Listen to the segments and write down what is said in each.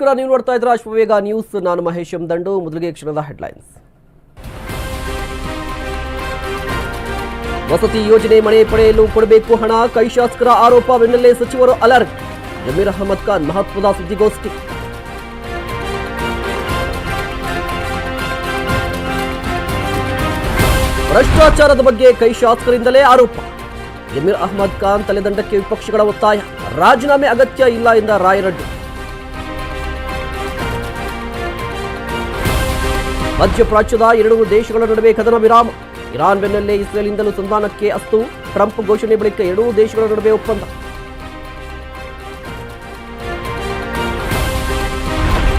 ನಮಸ್ಕಾರ. ನೀವು ನೋಡ್ತಾ ಇದ್ರ ಅಶ್ವವೇಗ ನ್ಯೂಸ್. ನಾನು ಮಹೇಶ್ ದಂಡು ಮೊದಲಿಗೆ ಕ್ಷಣದ ಹೆಡ್ಲೈನ್ಸ್. ವಸತಿ ಯೋಜನೆ ಮನೆ ಪಡೆಯಲು ಕೊಡಬೇಕು ಹಣ. ಕೈ ಶಾಸಕರ ಆರೋಪ ಬೆನ್ನಲ್ಲೇ ಸಚಿವರು ಅಲರ್ಟ್. ಜಮೀರ್ ಅಹಮದ್ ಖಾನ್ ಮಹತ್ವದ ಸುದ್ದಿಗೋಷ್ಠಿ. ಭ್ರಷ್ಟಾಚಾರದ ಬಗ್ಗೆ ಕೈ ಶಾಸಕರಿಂದಲೇ ಆರೋಪ. ಜಮೀರ್ ಅಹಮದ್ ಖಾನ್ ತಲೆದಂಡಕ್ಕೆ ವಿಪಕ್ಷಗಳ ಒತ್ತಾಯ. ರಾಜೀನಾಮೆ ಅಗತ್ಯ ಇಲ್ಲ ಎಂದ ರಾಯರೆಡ್ಡಿ. ಮಧ್ಯಪ್ರಾಚ್ಯದ ಎರಡು ದೇಶಗಳ ನಡುವೆ ಕದನ ವಿರಾಮ. ಇರಾನ್ ಬೆನ್ನಲ್ಲೇ ಇಸ್ರೇಲ್ನಿಂದಲೂ ಸಂಧಾನಕ್ಕೆ ಅಸ್ತು. ಟ್ರಂಪ್ ಘೋಷಣೆ ಬಳಿಕ ಎರಡೂ ದೇಶಗಳ ನಡುವೆ ಒಪ್ಪಂದ.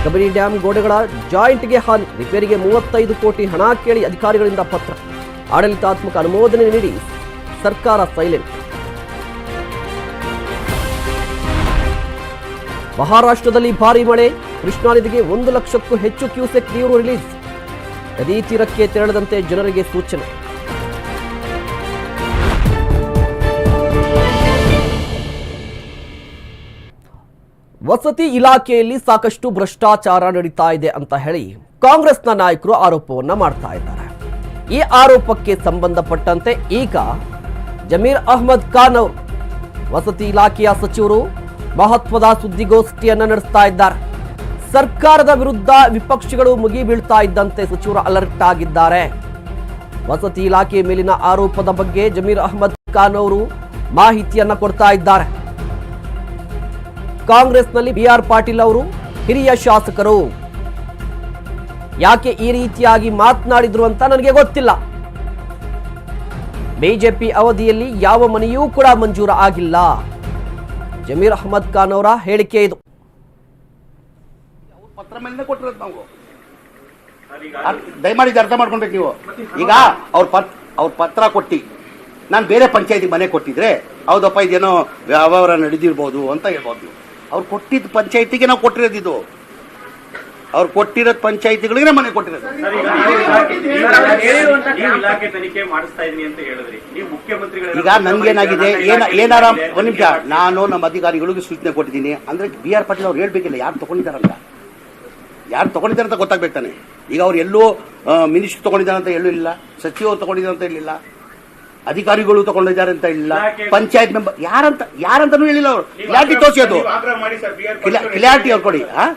ಕಬಿನಿ ಡ್ಯಾಂ ಗೋಡೆಗಳ ಜಾಯಿಂಟ್ಗೆ ಹಾನಿ. ರಿಪೇರಿಗೆ ಮೂವತ್ತೈದು ಕೋಟಿ ಹಣ ಕೇಳಿ ಅಧಿಕಾರಿಗಳಿಂದ ಪತ್ರ. ಆಡಳಿತಾತ್ಮಕ ಅನುಮೋದನೆ ನೀಡಿ ಸರ್ಕಾರ ಸೈಲೆಂಟ್ ಮಹಾರಾಷ್ಟ್ರದಲ್ಲಿ ಭಾರಿ ಮಳೆ. ಕೃಷ್ಣಾ ನದಿಗೆ ಒಂದು ಲಕ್ಷಕ್ಕೂ ಹೆಚ್ಚು ಕ್ಯೂಸೆಕ್ ನೀರು ರಿಲೀಸ್ ನದಿ ತೀರಕ್ಕೆ ತೆರಳದಂತೆ ಜನರಿಗೆ ಸೂಚನೆ. ವಸತಿ ಇಲಾಖೆಯಲ್ಲಿ ಸಾಕಷ್ಟು ಭ್ರಷ್ಟಾಚಾರ ನಡೀತಾ ಇದೆ ಅಂತ ಹೇಳಿ ಕಾಂಗ್ರೆಸ್ನ ನಾಯಕರು ಆರೋಪವನ್ನ ಮಾಡ್ತಾ ಇದ್ದಾರೆ. ಈ ಆರೋಪಕ್ಕೆ ಸಂಬಂಧಪಟ್ಟಂತೆ ಈಗ ಜಮೀರ್ ಅಹ್ಮದ್ ಖಾನ್ ಅವರು ವಸತಿ ಇಲಾಖೆಯ ಸಚಿವರು ಮಹತ್ವದ ಸುದ್ದಿಗೋಷ್ಠಿಯನ್ನು ನಡೆಸ್ತಾ ಇದ್ದಾರೆ. ಸರ್ಕಾರದ ವಿರುದ್ಧ ವಿಪಕ್ಷಗಳು ಮುಗಿ ಬೀಳ್ತಾ ಇದ್ದಂತೆ ಸಚಿವರು ಅಲರ್ಟ್ ಆಗಿದ್ದಾರೆ. ವಸತಿ ಇಲಾಖೆ ಮೇಲಿನ ಆರೋಪದ ಬಗ್ಗೆ ಜಮೀರ್ ಅಹ್ಮದ್ ಖಾನ್ ಅವರು ಮಾಹಿತಿಯನ್ನ ಕೊಡ್ತಾ ಇದ್ದಾರೆ. ಕಾಂಗ್ರೆಸ್ನಲ್ಲಿ ಬಿ ಆರ್ ಪಾಟೀಲ್ ಅವರು ಹಿರಿಯ ಶಾಸಕರು. ಯಾಕೆ ಈ ರೀತಿಯಾಗಿ ಮಾತನಾಡಿದ್ರು ಅಂತ ನನಗೆ ಗೊತ್ತಿಲ್ಲ. ಬಿಜೆಪಿ ಅವಧಿಯಲ್ಲಿ ಯಾವ ಮನೆಯೂ ಕೂಡ ಮಂಜೂರು ಆಗಿಲ್ಲ ಜಮೀರ್ ಅಹಮದ್ ಖಾನ್ ಅವರ ಹೇಳಿಕೆ ಇದು. ಪತ್ರ ಮೇಲೆ ಕೊಟ್ಟಿರೋದು ನಾವು. ದಯಮಾಡಿ ಇದು ಅರ್ಥ ಮಾಡ್ಕೊಬೇಕು ನೀವು. ಈಗ ಅವ್ರ ಪತ್ ಅವ್ರ ಪತ್ರ ಕೊಟ್ಟಿ. ನಾನು ಬೇರೆ ಪಂಚಾಯತಿ ಮನೆ ಕೊಟ್ಟಿದ್ರೆ ಹೌದಪ್ಪ ಇದೇನೋ ವ್ಯವಹಾರ ನಡೆದಿರ್ಬೋದು ಅಂತ ಹೇಳ್ಬೋದು ನೀವು. ಅವ್ರು ಕೊಟ್ಟಿದ್ದ ಪಂಚಾಯತಿಗೆ ನಾವು ಕೊಟ್ಟಿರೋದು ಇದು. ಅವ್ರು ಕೊಟ್ಟಿರೋದು ಪಂಚಾಯತಿಗಳಿಗೆ ಮನೆ ಕೊಟ್ಟಿರೋದು. ನೀವು ಇಲಾಖೆ ತನಿಖೆ ಮಾಡಿಸ್ತಾ ಇದೀನಿ ಅಂತ ಹೇಳಿದ್ರಿ. ನೀವು ಮುಖ್ಯಮಂತ್ರಿಗಳ ಈಗ ನನ್ಗೇನಾಗಿದೆ ಏನ ಏನಾರ ಒಂದ್ ನಿಮಿಷ. ನಾನು ನಮ್ಮ ಅಧಿಕಾರಿಗಳಿಗೂ ಸೂಚನೆ ಕೊಟ್ಟಿದ್ದೀನಿ. ಅಂದ್ರೆ ಬಿ ಆರ್ ಪಾಟೀಲ್ ಅವ್ರು ಹೇಳ್ಬೇಕಿಲ್ಲ ಯಾರು ತಗೊಂಡಿದ್ದಾರಂತ. ಯಾರು ತಗೊಂಡಿದ್ದಾರೆ ಅಂತ ಗೊತ್ತಾಗ್ಬೇಕು ತಾನೆ. ಈಗ ಅವ್ರು ಎಲ್ಲೋ ಮಿನಿಸ್ಟರ್ ತಗೊಂಡಿದ್ದಾರೆ ಅಂತ ಎಲ್ಲೂ ಇಲ್ಲ ಸಚಿವರು ತಗೊಂಡಿದ್ದಾರೆ ಅಂತ ಹೇಳಿಲ್ಲ ಅಧಿಕಾರಿಗಳು ತಗೊಂಡಿದ್ದಾರೆ ಅಂತ ಇಲ್ಲ ಪಂಚಾಯತ್ ಮೆಂಬರ್ ಯಾರಂತ ಯಾರಂತನೂ ಹೇಳಿಲ್ಲ ಅವರು. ಕ್ಲಾರಿಟಿ ತೋರಿಸಿ ಅದು. ಆಗ್ರಹ ಮಾಡಿ ಸರ್ ಬಿ ಆರ್ ಕ್ಲಾರಿಟಿ ಅವ್ರು ಕೊಡಿ ಹಾ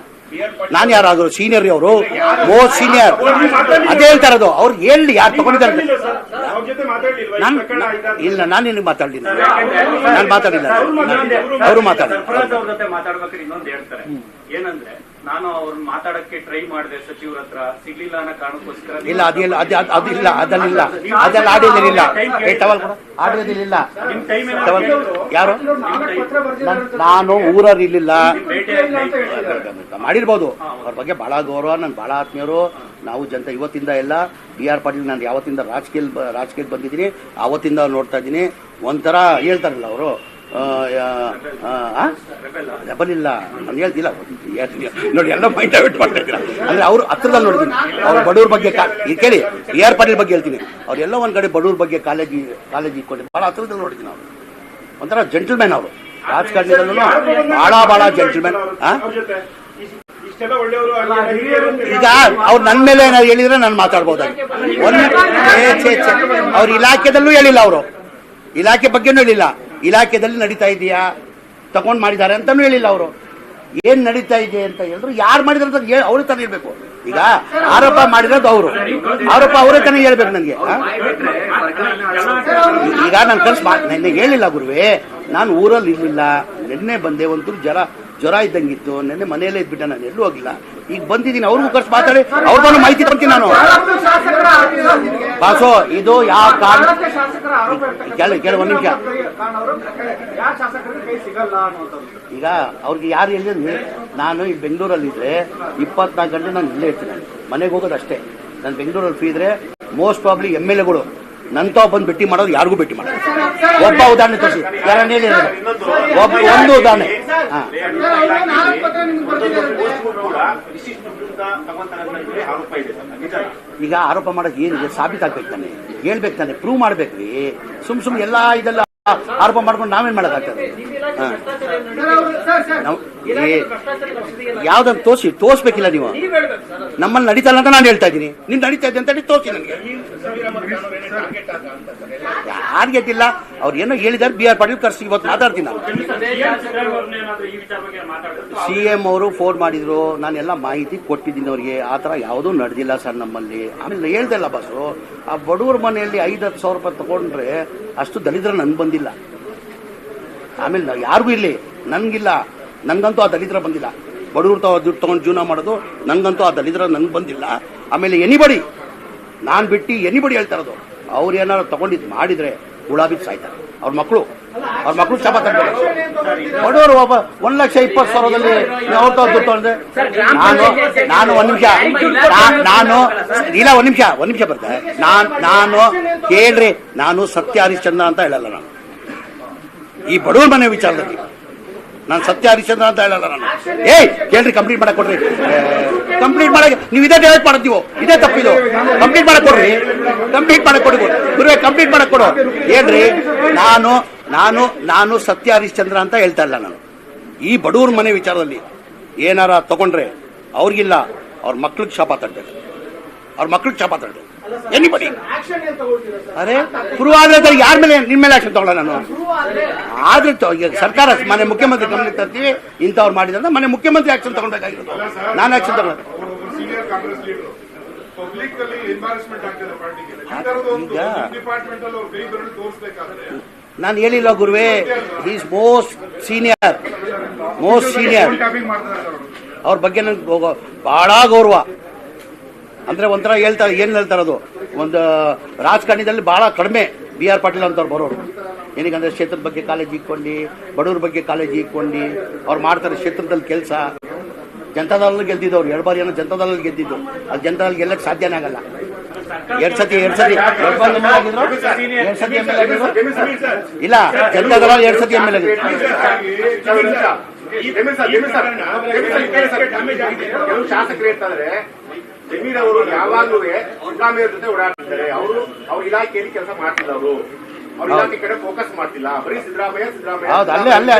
ನಾನು ಯಾರಾದ್ರು ಸೀನಿಯರ್ ಅವರು? ಮೋಸ್ಟ್ ಸೀನಿಯರ್ ಅದೇ ಹೇಳ್ತಾರೆ ಅದು ಅವ್ರು ಹೇಳಿ ಯಾರು ತಗೊಂಡಿದ್ದಾರೆ ಇಲ್ಲ ನಾನು ನಿನಗೆ ಮಾತಾಡಲಿಲ್ಲ. ನಾನು ಮಾತಾಡಿಲ್ಲ ಅವರು ಮಾತಾಡಿಲ್ಲ ಏನಂದ್ರೆ ನಾನು ಅವ್ರನ್ನ ಮಾತಾಡಕ್ಕೆ ಟ್ರೈ ಮಾಡಿದೆ ಸಚಿವರ ಹತ್ರ. ಸಿಗ್ಲಿಲ್ಲ ಅನ್ನೋ ಕಾರಣಕ್ಕೋಸ್ಕರ ಇಲ್ಲ ಅದಿಲ್ಲ ಅದು ಅದು- ಅದಿಲ್ಲ ಅದಲ್ಲಿಲ್ಲ ಅದೆಲ್ಲ ಆಡಿಯೋದಿಲ್ಲ ಏ ಟವಲ್ ಕೊಡು. ಆಡಿಯೋದಿಲ್ಲ ನಿಮ್ ಟೈಮ್ ಟವಲ್. ಯಾರು? ನಾನು ಊರಲ್ಲಿ ಇರ್ಲಿಲ್ಲ ಮಾಡಿರ್ಬೋದು. ಅವ್ರ ಬಗ್ಗೆ ಬಹಳ ಗೌರವ ನನ್ ಬಹಳ ಆತ್ಮೀಯರು. ನಾವು ಜನತೆ ಇವತ್ತಿಂದ ಎಲ್ಲ ಬಿ ಆರ್ ಪಾಟೀಲ್ ನಾನು ಯಾವತ್ತಿಂದ ರಾಜಕೀಯ ರಾಜಕೀಯ ಬಂದಿದ್ದೀನಿ ಅವತ್ತಿಂದ ನೋಡ್ತಾ ಇದ್ದೀನಿ. ಒಂಥರ ಹೇಳ್ತಾರಲ್ಲ ಅವರು. ಡಬಲ್ ಇಲ್ಲ. ನಾನು ಹೇಳ್ತಿಲ್ಲ. ನೋಡಿ, ಎಲ್ಲ ಮೈಂಡ್ ಡೈವರ್ಟ್ ಮಾಡ್ತಾ ಇದ್ದೀರಾ. ಅಂದ್ರೆ ಅವ್ರು ಹತ್ರದಲ್ಲಿ ನೋಡಿದ್ದೀನಿ. ಅವ್ರು ಬಡವ್ರ ಬಗ್ಗೆ ಕೇಳಿ ಬಿ ಆರ್ ಪಾಟೀಲ್ ಬಗ್ಗೆ ಹೇಳ್ತೀನಿ. ಅವ್ರೆಲ್ಲ ಒಂದ್ ಕಡೆ ಬಡವ್ರ ಬಗ್ಗೆ ಕಾಲೇಜಿ, ಕಾಲೇಜ್ ಇಟ್ಕೊಂಡು ಬಹಳ ಹತ್ರದಲ್ಲಿ ನೋಡಿದ್ದೀನಿ ಅವರು. ಒಂಥರ ಜೆಂಟಲ್ಮ್ಯಾನ್ ಅವರು. ರಾಜಕಾರಣಿಗಳಲ್ಲೂ ಬಹಳ ಬಹಳ ಜೆಂಟಲ್ಮ್ಯಾನ್ ಈಗ ಅವ್ರು ನನ್ನ ಮೇಲೆ ಏನಾದ್ರು ಹೇಳಿದ್ರೆ ನಾನು ಮಾತಾಡ್ಬೋದಾಗಿ. ಅವ್ರ ಇಲಾಖೆದಲ್ಲೂ ಹೇಳಿಲ್ಲ ಅವರು. ಇಲಾಖೆ ಬಗ್ಗೆನೂ ಹೇಳಿಲ್ಲ. ಇಲಾಖೆದಲ್ಲಿ ನಡೀತಾ ಇದೆಯಾ? ತಗೊಂಡು ಮಾಡಿದ್ದಾರೆ ಅಂತಾನೂ ಹೇಳಿಲ್ಲ ಅವರು. ಏನ್ ನಡೀತಾ ಇದೆ ಅಂತ ಹೇಳಿದ್ರು ಯಾರು ಮಾಡಿದ್ರು ಅಂತ ಅವ್ರ ತಾನೇ ಹೇಳ್ಬೇಕು. ಈಗ ಆರೋಪ ಮಾಡಿರೋದು ಅವರು. ಆರೋಪ ಅವರೇ ತಾನೇ ಹೇಳ್ಬೇಕು ನನಗೆ ಈಗ ನಾನು ನಿನ್ನೆ ಹೇಳಿಲ್ಲ ಗುರುವೆ. ನಾನು ಊರಲ್ಲಿ ಇರಲಿಲ್ಲ ನಿನ್ನೆ ಬಂದೆ ಒಂಚೂರು ಜ್ವರ ಜ್ವರ ಇದ್ದಂಗಿತ್ತು, ನಿನ್ನೆ ಮನೆಯಲ್ಲೇ ಇದ್ಬಿಟ್ಟೆ ನಾನು, ಎಲ್ಲೂ ಹೋಗಿಲ್ಲ. ಈಗ ಬಂದಿದ್ದೀನಿ ಅವ್ರಿಗೂ ಕರ್ಸ್ ಮಾತಾಡಿ ಅವ್ರಿಗೂ ಮಾಹಿತಿ ಕೊಡ್ತೀನಿ ನಾನು. ಬಾಸೋ, ಇದು ಯಾವ ಕಾರಣ? ಕೇಳಿ ಕೇಳಿ, ಒಂದು ನಿಮಿಷ. ಈಗ ಅವ್ರಿಗೆ ಯಾರು ಹೇಳಿದ್ರೆ ನಾನು ಈ ಬೆಂಗಳೂರಲ್ಲಿದ್ರೆ ಇಪ್ಪತ್ನಾಲ್ಕು ಗಂಟೆ ನಾನು ಇಲ್ಲೇ ಇರ್ತೀನಿ ಮನೆಗೆ ಹೋಗೋದು ಅಷ್ಟೇ. ನಾನು ಬೆಂಗಳೂರಲ್ಲಿ ಫ್ರೀ ಇದ್ರೆ ಮೋಸ್ಟ್ ಪ್ರಾಬ್ಲಿ ಎಂ ಎಲ್ ಎಗಳು ನಂತ ಬಂದು ಭೇಟಿ ಮಾಡೋದು ಯಾರಿಗೂ ಭೇಟಿ ಮಾಡೋದು ಒಬ್ಬ ಉದಾಹರಣೆ ತೋರಿಸಿ. ಯಾರನ್ನ ಒಬ್ಬ ಒಂದು ಉದಾಹರಣೆ. ಈಗ ಆರೋಪ ಮಾಡೋದು ಏನಿದೆ? ಸಾಬೀತಾಗ್ಬೇಕು ತಾನೆ? ಹೇಳ್ಬೇಕು ತಾನೆ? ಪ್ರೂವ್ ಮಾಡ್ಬೇಕ್ರಿ ಸುಮ್ ಸುಮ್ ಎಲ್ಲಾ ಇದೆಲ್ಲ ಆರೋಪ ಮಾಡ್ಕೊಂಡು ನಾವೇನ್ ಏ- ಯಾವ್ದನ್ನ ತೋರಿಸಿ, ತೋರಿಸ್ಬೇಕಿಲ್ಲ ನೀವು. ನಮ್ಮಲ್ಲಿ ನಡೀತಲ್ಲ ಅಂತ ನಾನು ಹೇಳ್ತಾ ಇದ್ದೀನಿ. ನಿಮ್ ನಡೀತಾ ಇದೆ ಅಂತ ಹೇಳಿ ತೋರಿಸಿ ನನಗೆ. ಯಾರಿಗೆ ಗೆದ್ದಿಲ್ಲ ಅವ್ರು ಏನೋ ಹೇಳಿದಾರೆ, ಬಿ ಆರ್ ಪಾಟೀಲ್ ಕರ್ಸಿ ಇವತ್ತು ಮಾತಾಡ್ತೀನಿ ನಾನು. ಸಿ ಎಂ ಅವರು ಫೋನ್ ಮಾಡಿದ್ರು. ನಾನೆಲ್ಲ ಮಾಹಿತಿ ಕೊಟ್ಟಿದ್ದೀನಿ ಅವ್ರಿಗೆ. ಆ ಥರ ಯಾವುದೂ ನಡೆದಿಲ್ಲ ಸರ್ ನಮ್ಮಲ್ಲಿ. ಆಮೇಲೆ ಹೇಳ್ದಲ್ಲ ಬಾಸು, ಆ ಬಡವ್ರ ಮನೆಯಲ್ಲಿ ಐದು ಹತ್ತು ಸಾವಿರ ರೂಪಾಯಿ ತಗೊಂಡ್ರೆ ಅಷ್ಟು ದಲಿತರ ನನ್ಗೆ ಬಂದಿಲ್ಲ. ಆಮೇಲೆ ಯಾರಿಗೂ ಇಲ್ಲಿ ನನಗಿಲ್ಲ ನನಗಂತೂ ಆ ದಲಿತರ ಬಂದಿಲ್ಲ. ಬಡವ್ರು ತಾವ ದುಡ್ಡು ತಗೊಂಡು ಜೀವನ ಮಾಡೋದು, ನಂಗಂತೂ ಆ ದಲಿತರ ನನ್ಗೆ ಬಂದಿಲ್ಲ. ಆಮೇಲೆ ಎನಿಬಡಿ ನಾನು ಬಿಟ್ಟು ಎನಿಬಡಿ ಹೇಳ್ತಾ ಇರೋದು, ಅವ್ರು ಏನಾದ್ರು ತಗೊಂಡಿದ್ದು ಮಾಡಿದ್ರೆ ಬಿದ್ದು ಸಾಯ್ತಾರೆ. ಅವ್ರ ಮಕ್ಕಳು ಅವ್ರ ಮಕ್ಕಳು ಶಾಪ ತಂದ್ರೆ ಬಡವರು ಒಬ್ಬ ಒಂದ್ ಲಕ್ಷ ಇಪ್ಪತ್ತು ಸಾವಿರದಲ್ಲಿ ಅವ್ರ ದುಡ್ಡು ತಗೊಂಡ್ರೆ ನಾನು ನಾನು ಒಂದ್ ನಿಮಿಷ ನಾನು ಇಲ್ಲ ಒಂದ್ ನಿಮಿಷ ಒಂದ್ ನಿಮಿಷ ಬರ್ತಾರೆ ನಾನು ನಾನು ಕೇಳ್ರಿ, ನಾನು ಸತ್ಯ ಹರಿಶ್ಚಂದ್ರ ಅಂತ ಹೇಳಲ್ಲ ನಾನು. ಈ ಬಡವರ ಮನೆ ವಿಚಾರದಲ್ಲಿ. ನಾನು ಸತ್ಯ ಹರಿಶ್ಚಂದ್ರ ಅಂತ ಹೇಳಲ್ಲ ನಾನು. ಏಯ್, ಕೇಳ್ರಿ ಕಂಪ್ಲೀಟ್ ಮಾಡಕ್ ಕೊಡ್ರಿ. ಕಂಪ್ಲೀಟ್ ಮಾಡಕ್, ನೀವು ಇದೇ ಡೈರೆಕ್ಟ್ ಮಾಡ್ತೀವೋ ಇದೇ ತಪ್ಪಿದು ಕಂಪ್ಲೀಟ್ ಮಾಡಕ್ ಕೊಡ್ರಿ. ಕಂಪ್ಲೀಟ್ ಮಾಡಕ್ ಕೊಡಿ. ಗುರುವೆ ಕಂಪ್ಲೀಟ್ ಮಾಡಕ್ ಕೊಡು. ಏನ್ರಿ ನಾನು ನಾನು ನಾನು ಸತ್ಯ ಹರಿಶ್ಚಂದ್ರ ಅಂತ ಹೇಳ್ತಾ ಇಲ್ಲ ನಾನು. ಈ ಬಡವ್ರ ಮನೆ ವಿಚಾರದಲ್ಲಿ ಏನಾರ ತಗೊಂಡ್ರೆ ಅವ್ರಿಗಿಲ್ಲ, ಅವ್ರ ಮಕ್ಳಿಗೆ ಶಾಪ ತಡ್ಬೇಕು ಅವ್ರ ಮಕ್ಳಿಗೆ ಶಾಪ ತಡ್ಬೇಕು ಎನಿಬಡಿ ಅರೆ ಪ್ರೂವ್ ಆದ್ರೆ ಯಾರ ಮೇಲೆ ನಿಮ್ಮ ಮೇಲೆ ಆಕ್ಷನ್ ತಗೊಳ್ಳ ನಾನು? ಆದ್ರೆ ಸರ್ಕಾರ ಮನೆ ಮುಖ್ಯಮಂತ್ರಿ ಗಮನಕ್ಕೆ ತರ್ತೀವಿ ಇಂಥವ್ರು ಮಾಡಿದ್ರೆ ಮನೆ ಮುಖ್ಯಮಂತ್ರಿ ಆಕ್ಷನ್ ತಗೊಳ್ಬೇಕಾಗಿರೋದು. ನಾನು ಆಕ್ಷನ್ ತಗೊಳ್ಳ ನಾನು ಹೇಳಿಲ್ಲ ಗುರುವೇ is most senior most senior ಅವರು ಬಗ್ಗೆ ನನ್ಗೆ ಬಹಳ ಗೌರವ. ಅಂದ್ರೆ ಒಂಥರ ಹೇಳ್ತಾರೆ ಏನ್ ಹೇಳ್ತಾರೆ ಅದು ಒಂದು ರಾಜಕಾರಣದಲ್ಲಿ ಬಹಳ ಕಡಿಮೆ ಬಿ ಆರ್ ಪಾಟೀಲ್ ಅಂತವ್ರು ಬರೋರು ಏನಕ್ಕಂದ್ರೆ ಕ್ಷೇತ್ರದ ಬಗ್ಗೆ ಕಾಲೇಜ್ ಇಕ್ಕೊಂಡು ಬಡವ್ರ ಬಗ್ಗೆ ಕಾಲೇಜ್ ಇಕ್ಕೊಂಡು ಅವ್ರು ಮಾಡ್ತಾರೆ ಕ್ಷೇತ್ರದಲ್ಲಿ ಕೆಲಸ ಜನತಾದಳಲ್ಲಿ ಗೆದ್ದಿದ್ದವ್ರು ಎರಡು ಬಾರಿ ಏನೋ ಜನತಾದಳಲ್ಲಿ ಗೆದ್ದಿದ್ದು ಅದು ಜನತಾದಲ್ಲಿ ಗೆಲ್ಲಕ್ಕೆ ಸಾಧ್ಯನೇ ಆಗಲ್ಲ ಎರಡ್ ಸತಿ ಎರಡ್ ಸತಿ ಇಲ್ಲ ಜನತಾದಳ ಎರಡ್ ಸತಿ ಎಂ ಎಲ್ ಜಮೀರ್ ಅವರು ಯಾವಾಗಲೂ ಸಿದ್ದರಾಮಯ್ಯ ಜೊತೆ ಓಡಾಡ್ತಿದ್ದಾರೆ. ಅವರು ಅವ್ರ ಇಲಾಖೆಯಲ್ಲಿ ಕೆಲಸ ಮಾಡ್ತಿಲ್ಲ ಹೌದು. ಅಲ್ಲೇ ಅಲ್ಲೇ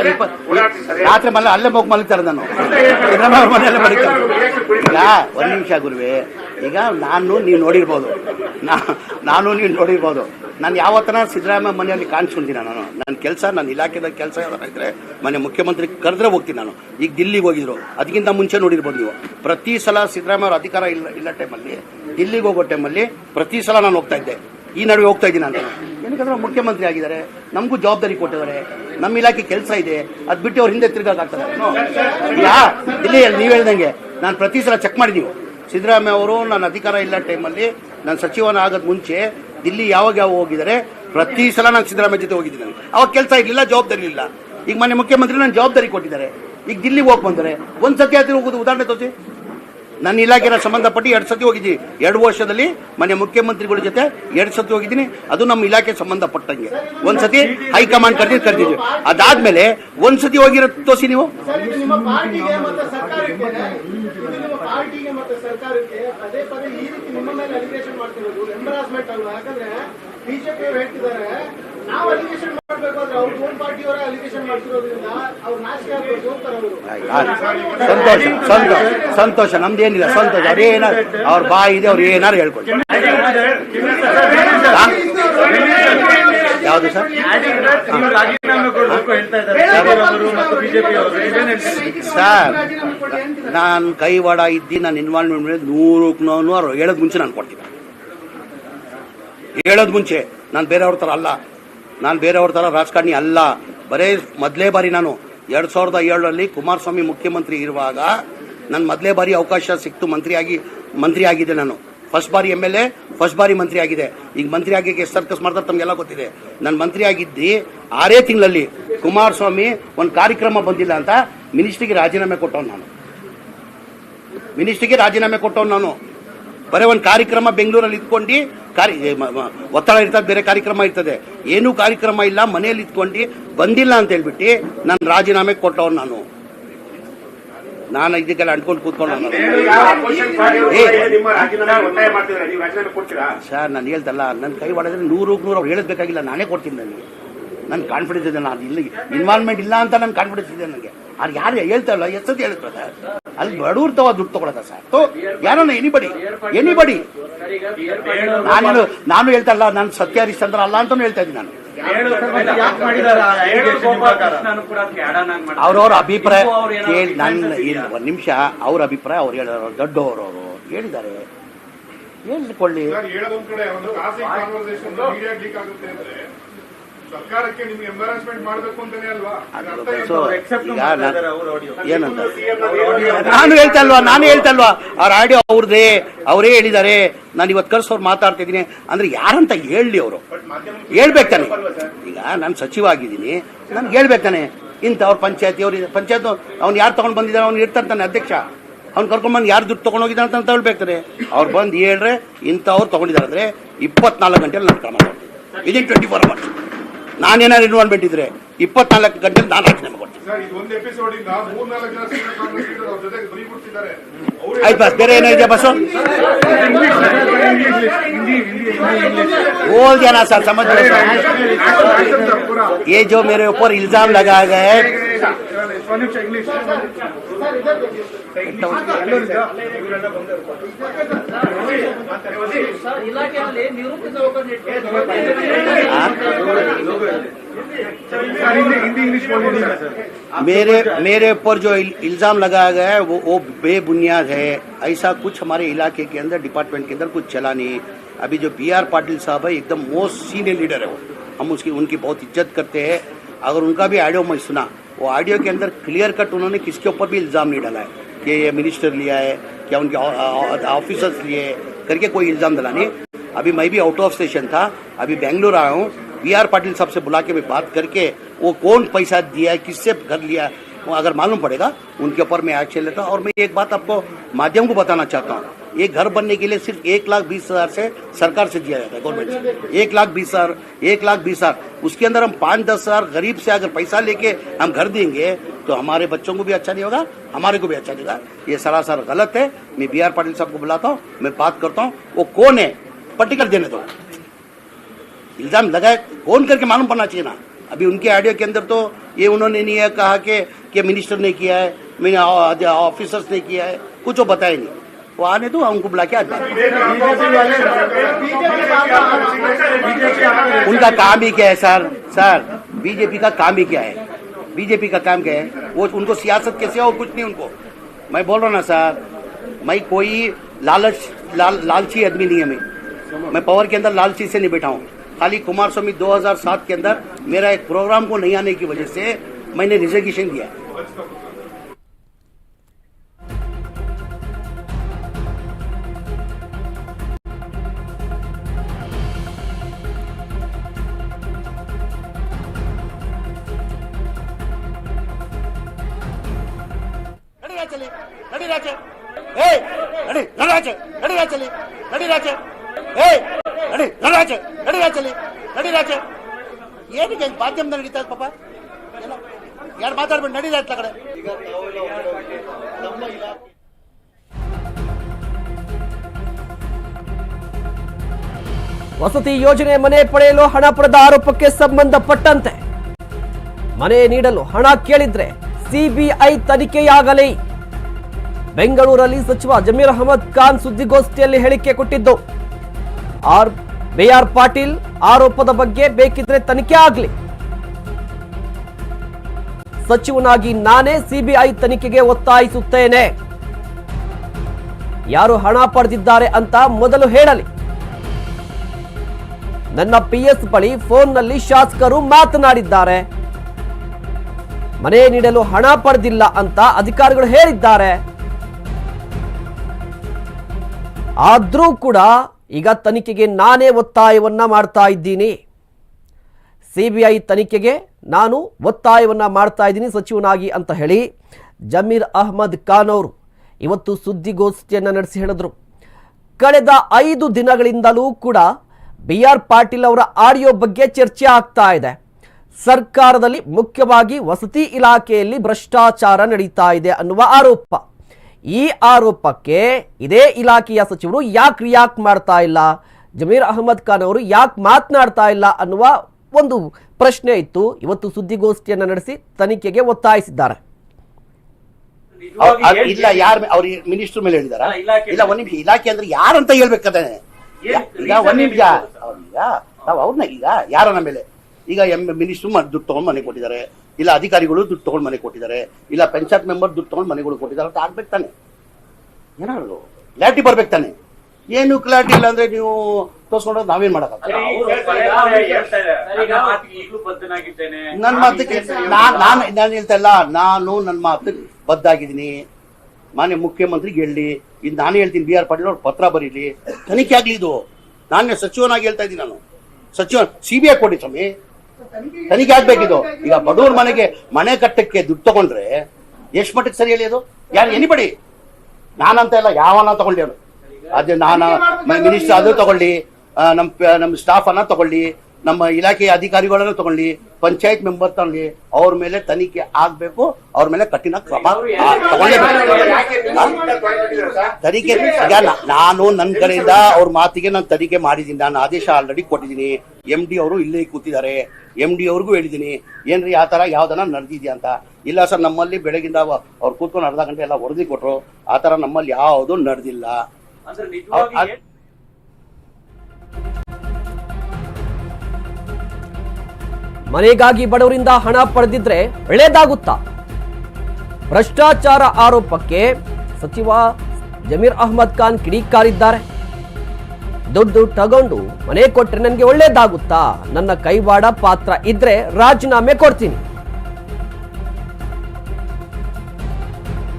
ರಾತ್ರಿ ಮಲ್ಲ ಅಲ್ಲೇ ಹೋಗಿ ಮಲಗ್ತಾರೆ ನಾನು. ಸಿದ್ದರಾಮಯ್ಯ ಅವ್ರ ಮನೆಯಲ್ಲೇ ಮಲಗ್ತಾರೆ. ಈಗ ಒಂದ್ ನಿಮಿಷ ಗುರುವೆ. ಈಗ ನಾನು ನೀವು ನೋಡಿರ್ಬೋದು. ನಾನು ನೀವು ನೋಡಿರ್ಬೋದು. ನಾನು ಯಾವತ್ತನ ಸಿದ್ದರಾಮಯ್ಯ ಮನೆಯಲ್ಲಿ ಕಾಣಿಸ್ಕೊಂತೀನಿ ನಾನು. ನನ್ನ ಕೆಲಸ ನನ್ನ ಇಲಾಖೆದ ಕೆಲಸ ಇದ್ರೆ ಮನೆ ಮುಖ್ಯಮಂತ್ರಿ ಕರೆದ್ರೆ ಹೋಗ್ತೀನಿ ನಾನು. ಈಗ ದಿಲ್ಲಿಗೆ ಹೋಗಿದ್ರು. ಅದಕ್ಕಿಂತ ಮುಂಚೆ ನೋಡಿರ್ಬೋದು ನೀವು. ಪ್ರತಿ ಸಲ ಸಿದ್ದರಾಮಯ್ಯ ಅವ್ರ ಅಧಿಕಾರ ಇಲ್ಲ ಇಲ್ಲ ಟೈಮಲ್ಲಿ ದಿಲ್ಲಿಗೆ ಹೋಗೋ ಟೈಮಲ್ಲಿ ಪ್ರತಿ ಸಲ ನಾನು ಹೋಗ್ತಾ ಇದ್ದೆ. ಈ ನಡುವೆ ಹೋಗ್ತಾ ಇದ್ದೀನಿ ಅಂತ. ಏನಕ್ಕಂದ್ರೆ ಮುಖ್ಯಮಂತ್ರಿ ಆಗಿದ್ದಾರೆ, ನಮಗೂ ಜವಾಬ್ದಾರಿ ಕೊಟ್ಟಿದ್ದಾರೆ, ನಮ್ಮ ಇಲಾಖೆ ಕೆಲಸ ಇದೆ, ಅದು ಬಿಟ್ಟು ಅವ್ರ ಹಿಂದೆ ತಿರ್ಗಾಕ್ತಾರೆ ಯಾ, ಇಲ್ಲಿ ನೀವು ಹೇಳ್ದಂಗೆ, ನಾನು ಪ್ರತಿ ಸಲ ಚೆಕ್ ಮಾಡಿದೀವಿ ಸಿದ್ದರಾಮಯ್ಯ ಅವರು ನನ್ನ ಅಧಿಕಾರ ಇಲ್ಲ ಟೈಮಲ್ಲಿ, ನಾನು ಸಚಿವನ ಆಗೋದ್ ಮುಂಚೆ, ದಿಲ್ಲಿ ಯಾವಾಗ ಯಾವ ಹೋಗಿದ್ದಾರೆ, ಪ್ರತಿ ಸಲ ನಾನು ಸಿದ್ದರಾಮಯ್ಯ ಜೊತೆ ಹೋಗಿದ್ದೀನಿ. ಅವಾಗ ಕೆಲಸ ಇರಲಿಲ್ಲ, ಜವಾಬ್ದಾರಿ ಇಲ್ಲ. ಈಗ ಮನೆ ಮುಖ್ಯಮಂತ್ರಿ ನಾನು ಜವಾಬ್ದಾರಿ ಕೊಟ್ಟಿದ್ದಾರೆ. ಈಗ ದಿಲ್ಲಿಗೆ ಹೋಗಿ ಬಂದರೆ, ಒಂದ್ಸತಿ ಆದ್ರೆ ಹೋಗೋದು, ಉದಾಹರಣೆ ತೋರಿಸಿ. ನನ್ನ ಇಲಾಖೆನ ಸಂಬಂಧಪಟ್ಟು ಎರಡು ಸತಿ ಹೋಗಿದ್ದೀನಿ. ಎರಡು ವರ್ಷದಲ್ಲಿ ಮನೆ ಮುಖ್ಯಮಂತ್ರಿಗಳ ಜೊತೆ ಎರಡು ಸತಿ ಹೋಗಿದ್ದೀನಿ. ಅದು ನಮ್ಮ ಇಲಾಖೆ ಸಂಬಂಧಪಟ್ಟಂಗೆ. ಒಂದ್ಸತಿ ಹೈಕಮಾಂಡ್ ಕರೆದಿ ಕರೆದಿದ್ವಿ ಅದಾದ್ಮೇಲೆ ಒಂದ್ಸತಿ ಹೋಗಿರೋ ತೋಸಿ ನೀವು. ಬಿಜೆಪಿ ಹೇಳ್ತಿದ್ದಾರೆ ನಾವು ಅಲಿಗೇಷನ್ ಮಾಡ್ಬೇಕಾದ್ರೆ ಅವ್ರ ಓನ್ ಪಾರ್ಟಿಯವರೇ ಅಲಿಗೇಷನ್ ಮಾಡ್ತಿರೋದ್ರಿಂದ ಅವ್ರು ನಾಚಿಕೆ ಆಗ್ಬೇಕು ಅಂತಾರೆ ಅವರು ಆಯ್ತು. ಸಂತೋಷ ಸಂತೋಷ ಸಂತೋಷ. ನಮ್ದೇನಿಲ್ಲ ಸಂತೋಷ. ಅವ್ರು ಏನಾರು ಅವ್ರ ಬಾಯಿ ಇದೆ ಅವ್ರು ಏನಾರು ಹೇಳ್ಕೊಡಿ ಯಾವುದು ಸರ್? ಸರ್? ನಾನು ಕೈವಾಡ ಇದ್ದಿ ನಾನು ಇನ್ವಾಲ್ವ್ಮೆಂಟ್ ಮೇಲೆ ನೂರಕ್ಕೆ ನೂರು ಹೇಳೋದ್ ಮುಂಚೆ ನಾನು ಕೊಡ್ತೀನಿ. ಹೇಳೋದ್ ಮುಂಚೆ. ನಾನು ಬೇರೆಯವ್ರ ಥರ ಅಲ್ಲ. ನಾನು ಬೇರೆಯವ್ರ ಥರ ರಾಜಕಾರಣಿ ಅಲ್ಲ. ಬರೇ ಮೊದಲೇ ಬಾರಿ ನಾನು ಎರಡ್ ಸಾವಿರದ ಏಳರಲ್ಲಿ ಕುಮಾರಸ್ವಾಮಿ ಮುಖ್ಯಮಂತ್ರಿ ಇರುವಾಗ ನನ್ನ ಮೊದಲೇ ಬಾರಿ ಅವಕಾಶ ಸಿಕ್ತು ಮಂತ್ರಿಯಾಗಿ ಮಂತ್ರಿ ಆಗಿದೆ ನಾನು. ಫಸ್ಟ್ ಬಾರಿ ಎಂ ಎಲ್ ಎ ಫಸ್ಟ್ ಬಾರಿ ಮಂತ್ರಿ ಆಗಿದೆ. ಈಗ ಮಂತ್ರಿ ಆಗಿ ಎಷ್ಟು ಸರ್ಕಸ್ ಮಾಡ್ತಾರೆ, ತಮಗೆಲ್ಲ ಗೊತ್ತಿದೆ. ನಾನು ಮಂತ್ರಿ ಆಗಿದ್ದಿ ಆರೇ ತಿಂಗಳಲ್ಲಿ ಕುಮಾರಸ್ವಾಮಿ ಒಂದು ಕಾರ್ಯಕ್ರಮ ಬಂದಿಲ್ಲ ಅಂತ ಮಿನಿಸ್ಟ್ರಿಗೆ ರಾಜೀನಾಮೆ ಕೊಟ್ಟವನು ನಾನು. ಮಿನಿಸ್ಟ್ರಿಗೆ ರಾಜೀನಾಮೆ ಕೊಟ್ಟವನು ನಾನು. ಬರೀ ಒಂದು ಕಾರ್ಯಕ್ರಮ ಬೆಂಗಳೂರಲ್ಲಿ ಇದ್ಕೊಂಡು ಕಾರ್ಯ ಒತ್ತಡ ಇರ್ತದೆ ಬೇರೆ ಕಾರ್ಯಕ್ರಮ ಇರ್ತದೆ. ಏನೂ ಕಾರ್ಯಕ್ರಮ ಇಲ್ಲ ಮನೆಯಲ್ಲಿ ಇದ್ಕೊಂಡು ಬಂದಿಲ್ಲ ಅಂತ ಹೇಳ್ಬಿಟ್ಟು ನಾನು ರಾಜೀನಾಮೆ ಕೊಟ್ಟವನು ನಾನು. ನಾನು ಇದಕ್ಕೆಲ್ಲ ಅಂಟ್ಕೊಂಡು ಕೂತ್ಕೊಂಡು ಸರ್ ನಾನು ಹೇಳ್ದಲ್ಲ ನನ್ನ ಕೈ ಹೊಡೆದ್ರೆ ನೂರು ನೂರು ಅವ್ರು ಹೇಳಬೇಕಾಗಿಲ್ಲ ನಾನೇ ಕೊಡ್ತೀನಿ ನನಗೆ. ನನ್ನ ಕಾನ್ಫಿಡೆನ್ಸ್ ಇದೆ ನಾನು ಇಲ್ಲಿ ಇನ್ವಾಲ್ವ್ಮೆಂಟ್ ಇಲ್ಲ ಅಂತ ನನ್ನ ಕಾನ್ಫಿಡೆನ್ಸ್ ಇದೆ ನನಗೆ. ಅದು ಯಾರು ಹೇಳ್ತಾ ಇಲ್ಲ ಎಷ್ಟು ಸತಿ ಹೇಳ್ತಾರೆ ಅಲ್ಲಿ ಬಡೂರು ತವ ದುಡ್ಡು ತಗೊಳದ ಸರ್. ತೋ, ಯಾರನ್ನ ಎನಿಬಡಿ ಎನಿಬಡಿ ನಾನು ನಾನು ಹೇಳ್ತಾ ಇಲ್ಲ ನಾನು ಸತ್ಯ ಹರಿಶ್ಚಂದ್ರ ಅಲ್ಲ ಅಂತಾನು ಹೇಳ್ತಾ ಇದ್ದೀನಿ ನಾನು. ಅವ್ರವ್ರ ಅಭಿಪ್ರಾಯ ಕೇಳಿ ನನ್ನ ಒಂದು ನಿಮಿಷ, ಅವ್ರ ಅಭಿಪ್ರಾಯ ಅವ್ರು ಹೇಳೋರು ದೊಡ್ಡವರು ಅವರು ಹೇಳಿದ್ದಾರೆ. ಹೇಳ್ಕೊಳ್ಳಿ. ಸರ್ಕಾರಕ್ಕೆ ನಿಮ್ಗೆ ಎಂಬರಾಸ್ಮೆಂಟ್ ಮಾಡ್ಬೇಕು ಅಂತಾನೆ ಅಲ್ವಾ? ಅದ್ರ ಅರ್ಥ ಏನು? ಸೊ accept ಈಗ ನಾನು- ಇದ್ದಾರೆ ಏನಂತ? ನಾನು ಹೇಳ್ತಲ್ವಾ ನಾನು ಹೇಳ್ತಾ ಇಲ್ವಾ? ಅವ್ರ ಆಡಿಯೋ ಅವ್ರದೇ ಅವರೇ ಹೇಳಿದ್ದಾರೆ. ನಾನು ಇವತ್ತು ಕರ್ಸೋರು ಮಾತಾಡ್ತಿದ್ದೀನಿ ಅಂದ್ರೆ ಯಾರಂತ ಹೇಳಿ ಅವರು. ಹೇಳ್ಬೇಕು ತಾನೆ. ಈಗ ನಾನು ಸಚಿವ ಆಗಿದ್ದೀನಿ ನನ್ಗೆ ಹೇಳ್ಬೇಕು ತಾನೆ. ಇಂಥವ್ರ ಪಂಚಾಯತಿ ಅವ್ರ ಪಂಚಾಯತ್ ಅವ್ನು ಯಾರು ತಗೊಂಡು ಬಂದಿದ್ದಾನೆ ಅವ್ನು ಇರ್ತಾನೆ ತಾನೆ ಅಧ್ಯಕ್ಷ. ಅವ್ನು ಕರ್ಕೊಂಡ್ಬಂದು ಯಾರು ದುಡ್ಡು ತಗೊಂಡೋಗಿದ್ದಾನೆ ಅಂತ ಹೇಳ್ಬೇಕಾರೆ ಅವ್ರು ಬಂದು ಹೇಳ್ರೆ ಇಂಥವ್ರು ತಗೊಂಡಿದ್ದಾರೆ ಅಂದ್ರೆ ಇಪ್ಪತ್ನಾಲ್ಕು ಗಂಟೆಯಲ್ಲಿ ನಾನು ಕ್ರಮ ಮಾಡ್ತೀನಿ. Within twenty four hours ನಾನೇನಾದ್ರು involvement ಇದ್ರೆ ಇಪ್ಪತ್ನಾಲ್ಕು ಗಂಟೆಲಿ ನಾನು ರಾಜೀನಾಮೆ ಕೊಡ್ತೀನಿ ಸರ್ ಇದು ಒಂದು ಎಪಿಸೋಡ್ ಇಂದ ಮೂರ್ನಾಲ್ಕು ಜನ ಸೀನಿಯರ್ ಕಾಂಗ್ರೆಸ್ ಲೀಡರ್ ಅವ್ರ ಜೊತೆಗೆ ಬರೀ ಬಿಡ್ತಿದ್ದಾರೆ ಆಯ್ತು ಬಸ್ ಬೇರೆ ಏನಿದೆ ಬಸ್ಸು बोल देना सर समझ लो सर ये जो मेरे ऊपर इल्जाम लगाए गए हैं मेरे मेरे ऊपर जो इल्ज़ाम लगाया गया है, वो वो बेबुनियाद है। ऐसा कुछ हमारे इलाके के अंदर डिपार्टमेंट के अंदर कुछ चला नहीं अभी जो बी आर पाटिल साहब है, एकदम मोस्ट सीनियर लीडर है वो। हम उसकी, उनकी बहुत इज़्ज़त करते हैं। अगर उनका भी ऑडियो मैं सुना, वो ऑडियो के अंदर क्लियर कट उन्होंने किसके ऊपर भी इल्ज़ाम नहीं डाला है। कि ये मिनिस्टर लिया है क्या उनके ऑफिसर्स लिए करके कोई इल्ज़ाम दिलाने अभी मैं भी आउट ऑफ़ स्टेशन था अभी बेंगलोर आया हूँ वी आर पाटिल साहब से बुला के मैं बात करके वो कौन पैसा दिया है किससे घर लिया है, वो अगर मालूम पड़ेगा उनके ऊपर मैं एक्शन लेता और मैं एक बात आपको माध्यम को बताना चाहता हूँ ये घर बनने के लिए सिर्फ़ एक लाख बीस हज़ार से सरकार से दिया जाता है गवर्नमेंट से। एक लाख बीस हज़ार, एक लाख बीस हज़ार। उसके अंदर हम पाँच दस हज़ार गरीब से अगर पैसा लेके हम घर देंगे तो हमारे बच्चों को भी अच्छा नहीं होगा, हमारे को भी अच्छा नहीं होगा। ये सरासर गलत है। मैं बी आर पाटिल साहब को बुलाता हूँ, मैं बात करता हूँ, वो कौन है? पर्टिकुलर देने दो। इल्ज़ाम लगाए कौन करके मालूम पड़ना चाहिए ना। अभी उनके ऑडियो के अंदर तो ये उन्होंने नहीं है कहा कि मिनिस्टर ने किया है, मैंने ऑफिसर्स ने किया है, कुछ वो बताया नहीं। वो आने दो उनको बुला के आ जाए। उनका काम ही क्या है, सर? सर, बीजेपी का काम ही क्या है? बीजेपी का काम क्या है? वो उनको सियासत कैसे है कुछ नहीं उनको? मैं बोल रहा ना, सर, मैं कोई लालच, लाल, लालची आदमी नहीं है मैं। मैं पावर के अंदर लालची से नहीं बैठा हूँ। खाली कुमार स्वामी 2007 के अंदर मेरा एक प्रोग्राम को नहीं आने की वजह से मैंने रिजर्वेशन दिया ಮಾಧ್ಯಮದಲ್ಲಿ ನಡೀತಾ ಪಾಪ? ಯಾರು ಮಾತಾಡ್ಬೇಡಿ ನಡೀತಾ ರಾಚ ಕಡೆ. ವಸತಿ ಯೋಜನೆ ಮನೆ ಪಡೆಯಲು ಹಣ ಪಡೆದ ಆರೋಪಕ್ಕೆ ಸಂಬಂಧಪಟ್ಟಂತೆ ಮನೆ ನೀಡಲು ಹಣ ಕೇಳಿದ್ರೆ ಸಿಬಿಐ ತನಿಖೆಯಾಗಲಿ. ಬೆಂಗಳೂರಲ್ಲಿ ಸಚಿವ ಜಮೀರ್ ಅಹಮದ್ ಖಾನ್ ಸುದ್ದಿಗೋಷ್ಠಿಯಲ್ಲಿ ಹೇಳಿಕೆ ಕೊಟ್ಟಿದ್ದು. ಆರ್ ಬಿ ಆರ್ ಪಾಟೀಲ್ ಆರೋಪದ ಬಗ್ಗೆ ಬೇಕಿದ್ರೆ ತನಿಖೆ ಆಗಲಿ. ಸಚಿವನಾಗಿ ನಾನೇ ಸಿಬಿಐ ತನಿಖೆಗೆ ಒತ್ತಾಯಿಸುತ್ತೇನೆ. ಯಾರು ಹಣ ಪಡೆದಿದ್ದಾರೆ ಅಂತ ಮೊದಲು ಹೇಳಲಿ. ನನ್ನ ಪಿಎಸ್ ಬಳಿ ಫೋನ್ನಲ್ಲಿ ಶಾಸಕರು ಮಾತನಾಡಿದ್ದಾರೆ. ಮನೆ ನೀಡಲು ಹಣ ಪಡೆದಿಲ್ಲ ಅಂತ ಅಧಿಕಾರಿಗಳು ಹೇಳಿದ್ದಾರೆ. ಆದ್ರೂ ಕೂಡ ಈಗ ತನಿಖೆಗೆ ನಾನೇ ಒತ್ತಾಯವನ್ನ ಮಾಡ್ತಾ ಇದ್ದೀನಿ. ಸಿಬಿಐ ತನಿಖೆಗೆ ನಾನು ಒತ್ತಾಯವನ್ನು ಮಾಡ್ತಾ ಇದ್ದೀನಿ ಸಚಿವನಾಗಿ ಅಂತ ಹೇಳಿ ಜಮೀರ್ ಅಹ್ಮದ್ ಖಾನ್ ಅವರು ಇವತ್ತು ಸುದ್ದಿಗೋಷ್ಠಿಯನ್ನು ನಡೆಸಿ ಹೇಳಿದ್ರು. ಕಳೆದ ಐದು ದಿನಗಳಿಂದಲೂ ಕೂಡ ಬಿ ಆರ್ ಪಾಟೀಲ್ ಅವರ ಆಡಿಯೋ ಬಗ್ಗೆ ಚರ್ಚೆ ಆಗ್ತಾ ಇದೆ. ಸರ್ಕಾರದಲ್ಲಿ ಮುಖ್ಯವಾಗಿ ವಸತಿ ಇಲಾಖೆಯಲ್ಲಿ ಭ್ರಷ್ಟಾಚಾರ ನಡೀತಾ ಇದೆ ಅನ್ನುವ ಆರೋಪ. ಈ ಆರೋಪಕ್ಕೆ ಇದೇ ಇಲಾಖೆಯ ಸಚಿವರು ಯಾಕೆ ರಿಯಾಕ್ಟ್ ಮಾಡ್ತಾ ಇಲ್ಲ? ಜಮೀರ್ ಅಹಮದ್ ಖಾನ್ ಅವರು ಯಾಕೆ ಮಾತನಾಡ್ತಾ ಇಲ್ಲ ಅನ್ನುವ ಒಂದು ಪ್ರಶ್ನೆ ಇತ್ತು. ಇವತ್ತು ಸುದ್ದಿಗೋಷ್ಠಿಯನ್ನು ನಡೆಸಿ ತನಿಖೆಗೆ ಒತ್ತಾಯಿಸಿದ್ದಾರೆ. ಇಲ್ಲ ಯಾರ ಅವ್ರ ಮಿನಿಸ್ಟರ್ ಮೇಲೆ ಹೇಳಿದಾರ? ಇಲ್ಲ ಒಂದ್ ನಿಮಿಷ ಇಲಾಖೆ ಅಂದ್ರೆ ಯಾರಂತ ಹೇಳ್ಬೇಕಾದ್ರೆ ಈಗ ಒಂದ್ ನಿಮಿಷ. ಈಗ? ನಾವು ಅವ್ರನ್ನ ಈಗ ಯಾರನ್ನ ಮೇಲೆ? ಈಗ ಎಂ ಮಿನಿಸ್ಟರ್ ದುಡ್ಡು ತಗೊಂಡ್ ಮನೆ ಕೊಟ್ಟಿದ್ದಾರೆ. ಇಲ್ಲ ಅಧಿಕಾರಿಗಳು ದುಡ್ಡು ತಗೊಂಡ್ ಮನೆ ಕೊಟ್ಟಿದ್ದಾರೆ. ಇಲ್ಲ ಪಂಚಾಯತ್ ಮೆಂಬರ್ ದುಡ್ಡು ತಗೊಂಡ್ ಮನೆಗಳು ಕೊಟ್ಟಿದ್ದಾರೆ ಅಂತ ಆಗ್ಬೇಕು ತಾನೆ. ಏನಾದ್ರು. ಲ್ಯಾಟಿ ಬರ್ಬೇಕು ತಾನೆ. ಏನು ಕ್ಲಾರಿಟಿ ಇಲ್ಲ ಅಂದ್ರೆ ನೀವು ತೋರಿಸ್ಕೊಂಡ್ರೆ ನಾವೇನ್ ಇದ್ದಾರೆ. ನನ್ನ ಮಾತಿಗೆ ಈಗಲೂ ಬದ್ಧನಾಗಿದ್ದೇನೆ. ನನ್ನ ಮಾತಿಗೆ ನಾನ್ ನಾನು ಹೇಳ್ತಾ ಇಲ್ಲ ನಾನು ನನ್ನ ಮಾತು ಬದ್ದಾಗಿದ್ದೀನಿ ಮಾನ್ಯ ಮುಖ್ಯಮಂತ್ರಿಗೆ ಹೇಳಿ ಇದು ನಾನು ಹೇಳ್ತೀನಿ ಬಿ ಆರ್ ಪಾಟೀಲ್ ಅವ್ರು ಪತ್ರ ಬರೀಲಿ. ತನಿಖೆ ಆಗ್ಲಿ ಇದು. ನಾನೇ ಸಚಿವನಾಗಿ ಹೇಳ್ತಾ ಇದ್ದೀನಿ ನಾನು. ಸಚಿವ ಸಿ ಬಿ ಐ ಕೊಡಿ ಸ್ವಾಮಿ. ತನಿಖೆ ಆಗ್ಬೇಕಿದು. ಈಗ ಬಡವ್ರ ಮನೆಗೆ ಮನೆ ಕಟ್ಟಕ್ಕೆ ದುಡ್ಡು ತಗೊಂಡ್ರೆ ಎಷ್ಟು ಮಟ್ಟಕ್ಕೆ ಸರಿ ಹೇಳಿ ಅದು? ಯಾರು ಎನಿಬಡಿ. ನಾನಂತ ಇಲ್ಲ ಯಾವನ ತಗೊಂಡೇನು ಅವನು ಅದೇ ನಾನು ಮಿನಿಸ್ಟರ್ ಅದು ತಗೊಳ್ಳಿ ನಮ್ಮ ನಮ್ಮ ಸ್ಟಾಫ್ ಅನ್ನ ತಗೊಳ್ಳಿ ನಮ್ಮ ಇಲಾಖೆಯ ಅಧಿಕಾರಿಗಳನ್ನ ತಗೊಳ್ಳಿ ಪಂಚಾಯತ್ ಮೆಂಬರ್ ತಗೊಳ್ಳಿ ಅವ್ರ ಮೇಲೆ ತನಿಖೆ ಆಗ್ಬೇಕು ಅವ್ರ ಮೇಲೆ ಕಠಿಣ ಕ್ರಮ? ತನಿಖೆ ಈಗ ನಾನು ನನ್ನ ಕಡೆಯಿಂದ ಅವ್ರ ಮಾತಿಗೆ ನಾನು ತನಿಖೆ ಮಾಡಿದ್ದೀನಿ ನಾನು ಆದೇಶ ಆಲ್ರೆಡಿ ಕೊಟ್ಟಿದ್ದೀನಿ. ಎಂ ಡಿ ಅವರು ಇಲ್ಲೇ ಕೂತಿದ್ದಾರೆ. ಎಂ ಡಿ ಅವ್ರಿಗೂ ಹೇಳಿದ್ದೀನಿ ಏನ್ರಿ ಆ ತರ ಯಾವ್ದನ ನಡೆದಿದ್ಯಾ ಅಂತ. ಇಲ್ಲ ಸರ್ ನಮ್ಮಲ್ಲಿ ಬೆಳಗಿಂದ ಅವ- ಅವ್ರು ಕೂತ್ಕೊಂಡು ಅರ್ಧ ಗಂಟೆ ಎಲ್ಲ ವರದಿ ಕೊಟ್ರು ಆ ತರ ನಮ್ಮಲ್ಲಿ ಯಾವುದು ನಡೆದಿಲ್ಲ. ಅಂದ್ರೆ ನಿಜವಾಗಿ ಅದ್- ಮನೆಗಾಗಿ ಬಡವರಿಂದ ಹಣ ಪಡೆದಿದ್ರೆ ಒಳ್ಳೇದಾಗುತ್ತಾ? ಭ್ರಷ್ಟಾಚಾರ ಆರೋಪಕ್ಕೆ ಸಚಿವ ಜಮೀರ್ ಅಹ್ಮದ್ ಖಾನ್ ಕಿಡಿಕಾರಿದ್ದಾರೆ. ದುಡ್ಡು ತಗೊಂಡು ಮನೆ ಕೊಟ್ಟರೆ ನನಗೆ ಒಳ್ಳೇದಾಗುತ್ತಾ? ನನ್ನ ಕೈವಾಡ ಪಾತ್ರ ಇದ್ರೆ ರಾಜೀನಾಮೆ ಕೊಡ್ತೀನಿ.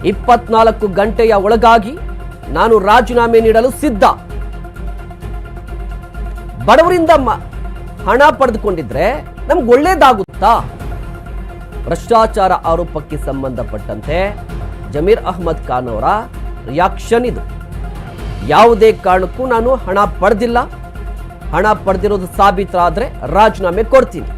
ಇಪ್ಪತ್ನಾಲ್ಕು ಗಂಟೆಯ ಒಳಗಾಗಿ ನಾನು ರಾಜೀನಾಮೆ ನೀಡಲು ಸಿದ್ಧ. ಬಡವರಿಂದ ಹಣ ಪಡೆದುಕೊಂಡಿದ್ರೆ ನಮ್ಗೆ ಒಳ್ಳೇದಾಗುತ್ತಾ? ಭ್ರಷ್ಟಾಚಾರ ಆರೋಪಕ್ಕೆ ಸಂಬಂಧಪಟ್ಟಂತೆ ಜಮೀರ್ ಅಹ್ಮದ್ ಖಾನ್ ಅವರ ರಿಯಾಕ್ಷನ್ ಇದು. ಯಾವುದೇ ಕಾರಣಕ್ಕೂ ನಾನು ಹಣ ಪಡೆದಿಲ್ಲ. ಹಣ ಪಡೆದಿರೋದು ಸಾಬೀತಾದ್ರೆ ರಾಜೀನಾಮೆ ಕೊಡ್ತೀನಿ.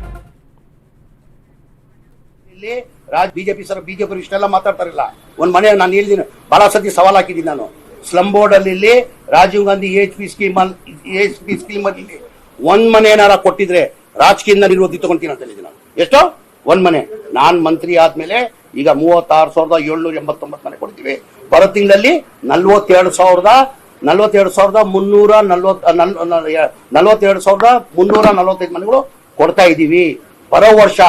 ಬಿಜೆಪಿ ಸರ್, ಬಿಜೆಪಿ ಇಷ್ಟೆಲ್ಲ ಮಾತಾಡ್ತಾರಲ್ಲ. ಒಂದ್ ಮನೆ ನಾನು ಹೇಳಿದ್ದೀನಿ ಬಹಳ ಸತಿ ಸವಾಲ್ ಹಾಕಿದ್ದೀನಿ ನಾನು. ಸ್ಲಮ್ ಬೋರ್ಡ್ ಅಲ್ಲಿ Rajiv Gandhi H P scheme H P scheme ಅಲ್ಲಿ ಒಂದ್ ಮನೆ ಏನಾರ ಕೊಟ್ಟಿದ್ರೆ ರಾಜಕೀಯದಿಂದ ನಿರ್ವಹಣೆ ತಗೊಂತೀನಿ ಅಂತ ಹೇಳಿದ್ದೀನಿ ನಾನು. ಎಷ್ಟು? ಒಂದ್ ಮನೆ. ನಾನ್ ಮಂತ್ರಿ ಆದ್ಮೇಲೆ ಈಗ ಮೂವತ್ತಾರು ಸಾವಿರದ ಏಳ್ನೂರ ಎಂಬತ್ತೊಂಬತ್ತು ಮನೆ ಕೊಡ್ತೀವಿ. ಬರೋ ತಿಂಗಳಲ್ಲಿ ನಲ್ವತ್ತೆರಡು ಸಾವಿರದ ನಲ್ವತ್ತೆರಡು ಸಾವಿರದ ಮುನ್ನೂರ ನಲ್ವತ್ ನಲ್- ನಲ್- ನಲ್ವತ್ತೆರಡು ಸಾವಿರದ ಮುನ್ನೂರ ನಲ್ವತ್ತೈದು ಮನೆಗಳು ಕೊಡ್ತಾ ಇದ್ದೀವಿ. ಬರೋ ವರ್ಷ,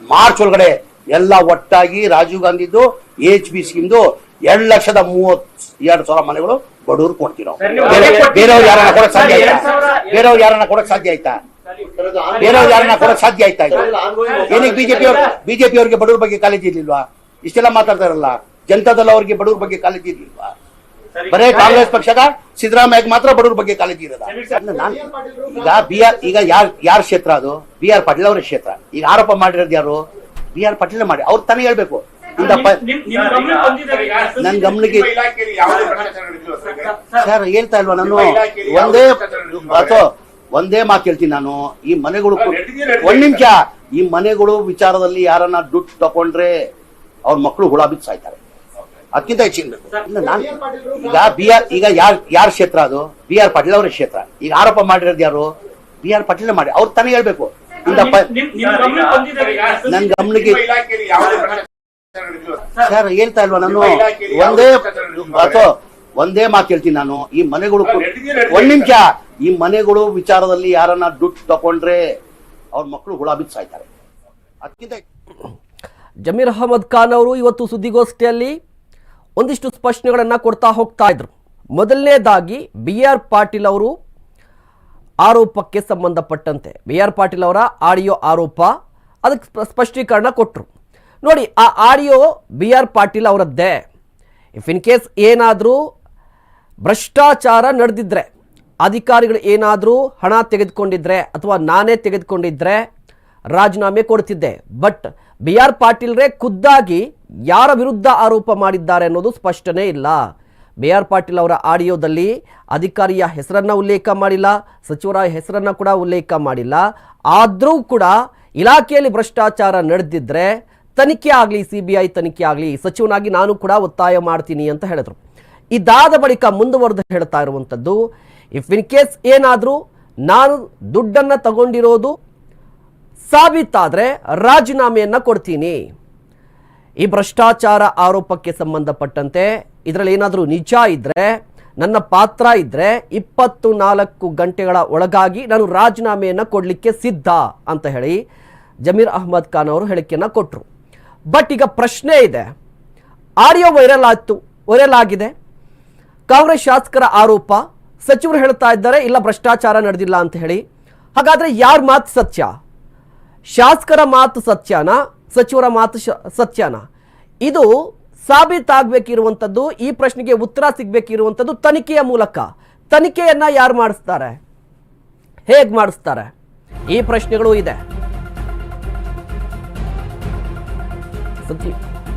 ಮಾರ್ಚ್ ಒಳಗಡೆ ಎಲ್ಲ ಒಟ್ಟಾಗಿ ರಾಜೀವ್ ಗಾಂಧಿದು ಎಚ್ ಬಿ ಸ್ಕೀಮ್ದು ಎರಡ್ ಲಕ್ಷದ ಮೂವತ್ ಎರಡು ಸಾವಿರ ಮನೆಗಳು ಬಡವರು ಕೊಡ್ತೀವಿ ನಾವು. ಕೊಡ್ತೀವಿ. ಬೇರೆಯವ್ರು ಯಾರನ್ನ ಕೊಡಕ್ ಸಾಧ್ಯ ಆಯ್ತಾ? ಬೇರೆಯವ್ರು ಯಾರನ್ನ ಕೊಡಕ್ ಸಾಧ್ಯ ಆಯ್ತಾ? ಬೇರೆಯವ್ರು ಯಾರನ್ನ ಕೊಡಕ್ ಸಾಧ್ಯ ಆಯ್ತಾ ಇದು? ಏನಕ್ಕೆ ಬಿಜೆಪಿ ಅವ್ರು ಬಿಜೆಪಿ ಅವ್ರಿಗೆ ಬಡವ್ರ ಬಗ್ಗೆ ಕಾಲೇಜ್ ಇರ್ಲಿಲ್ವಾ? ಇಷ್ಟೆಲ್ಲ ಮಾತಾಡ್ತಾರಲ್ಲ ಜನತಾದಲ್ಲ ಅವ್ರಿಗೆ ಬಡವ್ರ ಬಗ್ಗೆ ಕಾಲೇಜ್ ಇರ್ಲಿಲ್ವಾ. ಬರೇ ಕಾಂಗ್ರೆಸ್ ಪಕ್ಷದ ಸಿದ್ದರಾಮಯ್ಯ ಮಾತ್ರ ಬಡವ್ರ ಬಗ್ಗೆ ಕಾಲೇಜ್ ಇರೋದ? ನಾನ್- ಈಗ ಬಿ ಆರ್ ಈಗ ಯಾರ್ ಯಾರ ಕ್ಷೇತ್ರ ಅದು? ಬಿ ಆರ್ ಪಾಟೀಲ್ ಅವರ ಕ್ಷೇತ್ರ. ಈಗ ಆರೋಪ ಮಾಡಿರೋದು ಯಾರು? ಬಿ ಆರ್ ಪಾಟೀಲ್ ಮಾಡಿ ಅವ್ರು ತಾನೇ ಹೇಳ್ಬೇಕು. ಗಮನಕ್ಕೆ. ನನ್ ಗಮನಕ್ಕೆ ಸರ್? ಹೇಳ್ತಾ ಇಲ್ವಾ ನಾನು? ಒಂದೇ ಅಥವಾ ಒಂದೇ ಮಾತು ಹೇಳ್ತೀನಿ ನಾನು. ಈ ಮನೆಗಳು. ಒಂದ್ ನಿಮಿಷ. ಈ ಮನೆಗಳು ವಿಚಾರದಲ್ಲಿ ಯಾರನ್ನ ದುಡ್ಡು ತಕೊಂಡ್ರೆ ಅವ್ರ ಮಕ್ಕಳು ಹುಳ ಬಿದ್ದು ಸಾಯ್ತಾರೆ. ಅದಕ್ಕಿಂತ ಹೆಚ್ಚಿನ ನಾನು ಈಗ ಬಿ ಆರ್ ಈಗ ಯಾರ್ ಯಾರ ಕ್ಷೇತ್ರ ಅದು? ಬಿ ಆರ್ ಪಾಟೀಲ್ ಅವರ ಕ್ಷೇತ್ರ. ಈಗ ಆರೋಪ ಮಾಡಿರೋದು ಯಾರು? ಬಿ ಆರ್ ಪಾಟೀಲ್ ಮಾಡಿ. ಅವ್ರು ತಾನೇ ಹೇಳ್ಬೇಕು. ನನ್ ಗಮನಕ್ಕೆ ಸರ್? ಹೇಳ್ತಾ ಇಲ್ವಾ ನಾನು? ಒಂದೇ ಅಥವಾ ಒಂದೇ ಮಾತು ಹೇಳ್ತೀನಿ ನಾನು. ಈ ಮನೆಗಳು. ಒಂದ್ ನಿಮಿಷ. ಈ ಮನೆಗಳು ವಿಚಾರದಲ್ಲಿ ಯಾರನ್ನ ದುಡ್ಡು ತಕೊಂಡ್ರೆ ಅವ್ರ ಮಕ್ಕಳು ಹುಳ ಬಿದ್ದು ಸಾಯ್ತಾರೆ ಅದಕ್ಕಿಂತ ಜಮೀರ್ ಅಹಮದ್ ಖಾನ್ ಅವರು ಇವತ್ತು ಸುದ್ದಿಗೋಷ್ಠಿಯಲ್ಲಿ ಒಂದಿಷ್ಟು ಸ್ಪಷ್ಟನೆಗಳನ್ನು ಕೊಡ್ತಾ ಹೋಗ್ತಾ ಇದ್ರು. ಮೊದಲನೇದಾಗಿ ಬಿ ಆರ್ ಪಾಟೀಲ್ ಅವರು ಆರೋಪಕ್ಕೆ ಸಂಬಂಧಪಟ್ಟಂತೆ. ಬಿ ಆರ್ ಪಾಟೀಲ್ ಅವರ ಆಡಿಯೋ ಆರೋಪ, ಅದಕ್ಕೆ ಸ್ಪಷ್ಟೀಕರಣ ಕೊಟ್ಟರು ನೋಡಿ, ಆ ಆಡಿಯೋ ಬಿ ಆರ್ ಪಾಟೀಲ್ ಅವರದ್ದೇ. ಇಫ್ ಇನ್ ಕೇಸ್ ಏನಾದರೂ ಭ್ರಷ್ಟಾಚಾರ ನಡೆದಿದ್ದರೆ ಅಧಿಕಾರಿಗಳು ಏನಾದರೂ ಹಣ ತೆಗೆದುಕೊಂಡಿದ್ದರೆ ಅಥವಾ ನಾನೇ ತೆಗೆದುಕೊಂಡಿದ್ದರೆ ರಾಜೀನಾಮೆ ಕೊಡ್ತಿದ್ದೆ. ಬಟ್ ಬಿ ಆರ್ ಪಾಟೀಲ್ರೇ ಖುದ್ದಾಗಿ ಯಾರ ವಿರುದ್ಧ ಆರೋಪ ಮಾಡಿದ್ದಾರೆ ಅನ್ನೋದು ಸ್ಪಷ್ಟನೇ ಇಲ್ಲ. ಬಿ ಆರ್ ಪಾಟೀಲ್ ಅವರ ಆಡಿಯೋದಲ್ಲಿ ಅಧಿಕಾರಿಯ ಹೆಸರನ್ನು ಉಲ್ಲೇಖ ಮಾಡಿಲ್ಲ, ಸಚಿವರ ಹೆಸರನ್ನು ಕೂಡ ಉಲ್ಲೇಖ ಮಾಡಿಲ್ಲ. ಆದರೂ ಕೂಡ ಇಲಾಖೆಯಲ್ಲಿ ಭ್ರಷ್ಟಾಚಾರ ನಡೆದಿದ್ರೆ ತನಿಖೆ ಆಗಲಿ ಸಿ ಬಿ ಐ ತನಿಖೆ ಆಗಲಿ, ಸಚಿವನಾಗಿ ನಾನು ಕೂಡ ಒತ್ತಾಯ ಮಾಡ್ತೀನಿ ಅಂತ ಹೇಳಿದ್ರು. ಇದಾದ ಬಳಿಕ ಮುಂದುವರೆದು ಹೇಳ್ತಾ ಇರುವಂಥದ್ದು ಇಫ್ ಇನ್ ಕೇಸ್ ಏನಾದರೂ ನಾನು ದುಡ್ಡನ್ನು ತಗೊಂಡಿರೋದು ಸಾಬೀತಾದರೆ ರಾಜೀನಾಮೆಯನ್ನು ಕೊಡ್ತೀನಿ. ಈ ಭ್ರಷ್ಟಾಚಾರ ಆರೋಪಕ್ಕೆ ಸಂಬಂಧಪಟ್ಟಂತೆ ಇದರಲ್ಲಿ ಏನಾದರೂ ನಿಜ ಇದ್ದರೆ ನನ್ನ ಪಾತ್ರ ಇದ್ದರೆ ಇಪ್ಪತ್ತು ನಾಲ್ಕು ಗಂಟೆಗಳ ಒಳಗಾಗಿ ನಾನು ರಾಜೀನಾಮೆಯನ್ನು ಕೊಡಲಿಕ್ಕೆ ಸಿದ್ಧ ಅಂತ ಹೇಳಿ ಜಮೀರ್ ಅಹ್ಮದ್ ಖಾನ್ ಅವರು ಹೇಳಿಕೆಯನ್ನು ಕೊಟ್ಟರು ಬಟ್ ಈಗ ಪ್ರಶ್ನೆ ಇದೆ. ಆಡಿಯೋ ವೈರಲ್ ಆಯಿತು ವೈರಲ್ ಆಗಿದೆ. ಕಾಂಗ್ರೆಸ್ ಶಾಸಕರ ಆರೋಪ, ಸಚಿವರು ಹೇಳ್ತಾ ಇದ್ದಾರೆ, ಇಲ್ಲ ಭ್ರಷ್ಟಾಚಾರ ನಡೆದಿಲ್ಲ ಅಂತ ಹೇಳಿ. ಹಾಗಾದರೆ ಯಾರ ಮಾತು ಸತ್ಯ? ಶಾಸಕರ ಮಾತು ಸತ್ಯನ, ಸಚಿವರ ಮಾತು ಸತ್ಯನ? ಇದು ಸಾಬೀತಾಗಬೇಕಿರುವಂಥದ್ದು ಈ ಪ್ರಶ್ನೆಗೆ ಉತ್ತರ ಸಿಗಬೇಕಿರುವಂಥದ್ದು ತನಿಖೆಯ ಮೂಲಕ. ತನಿಖೆಯನ್ನು ಯಾರು ಮಾಡಿಸ್ತಾರೆ? ಹೇಗೆ ಮಾಡಿಸ್ತಾರೆ? ಈ ಪ್ರಶ್ನೆಗಳು ಇದೆ.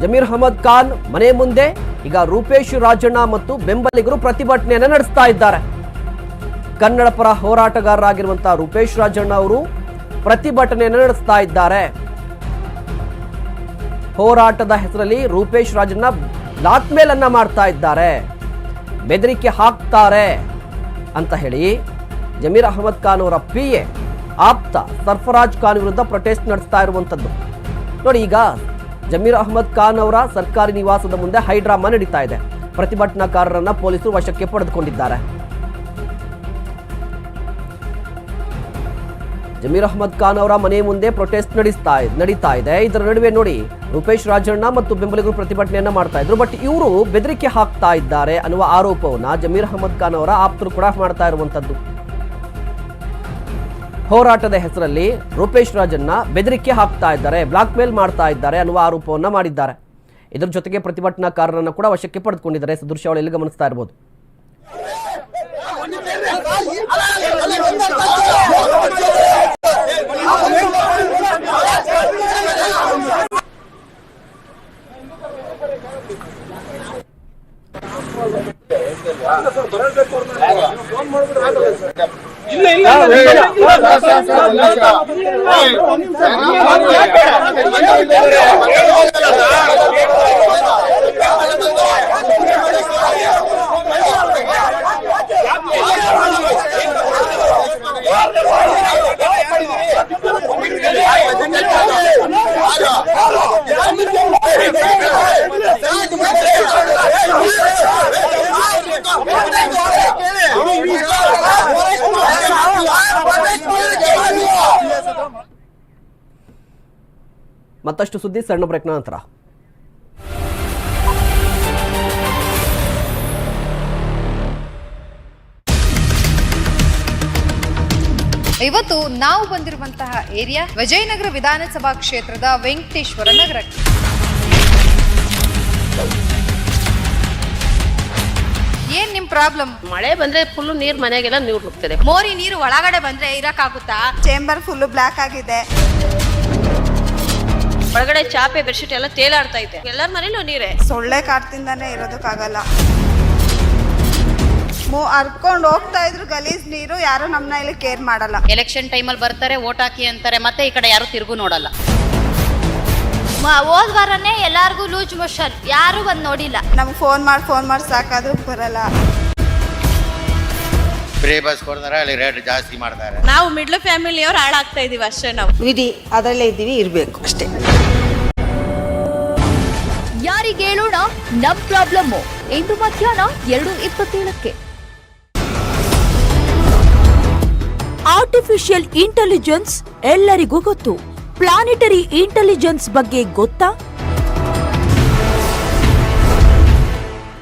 ಜಮೀರ್ ಅಹಮದ್ ಖಾನ್ ಮನೆ ಮುಂದೆ ಈಗ ರೂಪೇಶ್ ರಾಜಣ್ಣ ಮತ್ತು ಬೆಂಬಲಿಗರು ಪ್ರತಿಭಟನೆಯನ್ನು ನಡೆಸ್ತಾ ಇದ್ದಾರೆ. ಕನ್ನಡ ಪರ ಹೋರಾಟಗಾರರಾಗಿರುವಂತಹ ರೂಪೇಶ್ ರಾಜಣ್ಣ ಅವರು ಪ್ರತಿಭಟನೆಯನ್ನು ನಡೆಸ್ತಾ ಇದ್ದಾರೆ. ಹೋರಾಟದ ಹೆಸರಲ್ಲಿ ರೂಪೇಶ್ ರಾಜಣ್ಣ ಬ್ಲಾಕ್ ಮೇಲ್ ಅನ್ನ ಮಾಡ್ತಾ ಇದ್ದಾರೆ. ಬೆದರಿಕೆ ಹಾಕ್ತಾರೆ ಅಂತ ಹೇಳಿ ಜಮೀರ್ ಅಹಮದ್ ಖಾನ್ ಅವರ ಪಿ ಎ ಆಪ್ತ ಸರ್ಫರಾಜ್ ಖಾನ್ ವಿರುದ್ಧ ಪ್ರೊಟೆಸ್ಟ್ ನಡೆಸ್ತಾ ಇರುವಂತದ್ದು. ನೋಡಿ ಈಗ ಜಮೀರ್ ಅಹಮದ್ ಖಾನ್ ಅವರ ಸರ್ಕಾರಿ ನಿವಾಸದ ಮುಂದೆ ಹೈಡ್ರಾಮಾ ನಡೀತಾ ಇದೆ. ಪ್ರತಿಭಟನಾಕಾರರನ್ನ ಪೊಲೀಸರು ವಶಕ್ಕೆ ಪಡೆದುಕೊಂಡಿದ್ದಾರೆ. ಜಮೀರ್ ಅಹಮದ್ ಖಾನ್ ಅವರ ಮನೆ ಮುಂದೆ ಪ್ರೊಟೆಸ್ಟ್ ನಡೆಸ್ತಾ, ನಡೀತಾ ಇದೆ. ಇದರ ನಡುವೆ ನೋಡಿ ರೂಪೇಶ್ ರಾಜಣ್ಣ ಮತ್ತು ಬೆಂಬಲಿಗರು ಪ್ರತಿಭಟನೆಯನ್ನ ಮಾಡ್ತಾ ಇದ್ರು. ಬಟ್ ಇವರು ಬೆದರಿಕೆ ಹಾಕ್ತಾ ಇದ್ದಾರೆ ಅನ್ನುವ ಆರೋಪವನ್ನ ಜಮೀರ್ ಅಹಮದ್ ಖಾನ್ ಅವರ ಆಪ್ತರು ಕೂಡ ಮಾಡ್ತಾ ಇರುವಂತದ್ದು. ಹೋರಾಟದ ಹೆಸರಲ್ಲಿ ರೂಪೇಶ್ ರಾಜನ್ನ ಬೆದರಿಕೆ ಹಾಕ್ತಾ ಇದ್ದಾರೆ, ಬ್ಲಾಕ್ ಮೇಲ್ ಮಾಡ್ತಾ ಇದ್ದಾರೆ ಅನ್ನುವ ಆರೋಪವನ್ನು ಮಾಡಿದ್ದಾರೆ. ಇದರ ಜೊತೆಗೆ ಪ್ರತಿಭಟನಾಕಾರರನ್ನು ಕೂಡ ವಶಕ್ಕೆ ಪಡೆದುಕೊಂಡಿದ್ದಾರೆ. ಸದೃಶ್ಯಾವಳಿಯಲ್ಲಿ ಗಮನಿಸ್ತಾ ಇರಬಹುದು ಮತ್ತಷ್ಟು ಸುದ್ದಿ ಸಣ್ಣ ಬ್ರೇಕ್ನ ನಂತರ. ಇವತ್ತು ನಾವು ಬಂದಿರುವಂತಹ ಏರಿಯಾ ವಿಜಯನಗರ ವಿಧಾನಸಭಾ ಕ್ಷೇತ್ರದ ವೆಂಕಟೇಶ್ವರ ನಗರಕ್ಕೆ ಏನ್ ನಿಮ್ ಪ್ರಾಬ್ಲಮ್? ಮಳೆ ಬಂದ್ರೆ ಫುಲ್ ನೀರ್ ಮನೆಗೆಲ್ಲ ನೀರು ಹೋಗ್ತದೆ. ಮೋರಿ ನೀರು ಒಳಗಡೆ ಬಂದ್ರೆ ಇರಕ್ಕಾಗುತ್ತಾ? ಚೇಂಬರ್ ಫುಲ್ ಬ್ಲಾಕ್ ಆಗಿದೆ. ಒಳಗಡೆ ಚಾಪೆ ಬೆಡ್ಶೀಟ್ ಎಲ್ಲ ತೇಲಾಡ್ತಾ ಇದೆ. ಎಲ್ಲರ ಮನೇಲೂ ನೀರೇ. ಸೊಳ್ಳೆ ಕಾಡ್ತಿಂದಾನೆ ಇರೋದಕ್ಕಾಗಲ್ಲ. ಮೂ ಹರ್ಕೊಂಡು ಹೋಗ್ತಾ ಇದ್ರು ಗಲೀಜ್ ನೀರು ಯಾರು ನಮ್ಮನ್ನ ಇಲ್ಲಿ ಕೇರ್ ಮಾಡಲ್ಲ. ಎಲೆಕ್ಷನ್ ಟೈಮಲ್ಲಿ ಬರ್ತಾರೆ ಓಟ್ ಹಾಕಿ ಅಂತಾರೆ ಮತ್ತೆ ಈ ಕಡೆ ಯಾರು ತಿರುಗು ನೋಡಲ್ಲ. ಹೋದ್ ವಾರನೇ ಎಲ್ಲಾರ್ಗೂ ಲೂಜ್ ಮೋಷನ್ ಯಾರು ಬಂದ್ ನೋಡಿಲ್ಲ. ನಮ್ಗೆ ಫೋನ್ ಮಾಡಿ ಫೋನ್ ಮಾಡಿ ಸಾಕಾದ್ರು ಬರಲ್ಲ. ಫ್ರೀ ಬಸ್ ಕೊಡ್ತಾರೆ ಅಲ್ಲಿ ರೇಟ್ ಜಾಸ್ತಿ ಮಾಡ್ತಾರೆ ನಾವು ಮಿಡ್ಲ್ ಫ್ಯಾಮಿಲಿಯವ್ರು ಹಾಳಾಗ್ತಾ ಇದೀವಿ ಅಷ್ಟೇ ನಾವು. ವಿಧಿ ಅದರಲ್ಲೇ ಇದ್ದೀವಿ ಇರಬೇಕು ಅಷ್ಟೇ. ಯಾರಿಗೆ ಹೇಳೋಣ ನಮ್ ಪ್ರಾಬ್ಲಮ್ ಇಂದು ಮಧ್ಯಾಹ್ನ ಎರಡು ಇಪ್ಪತ್ತೇಳಕ್ಕೆ. ಆರ್ಟಿಫಿಷಿಯಲ್ ಇಂಟೆಲಿಜೆನ್ಸ್ ಎಲ್ಲರಿಗೂ ಗೊತ್ತು. ಪ್ಲಾನೆಟರಿ ಇಂಟೆಲಿಜೆನ್ಸ್ ಬಗ್ಗೆ ಗೊತ್ತಾ?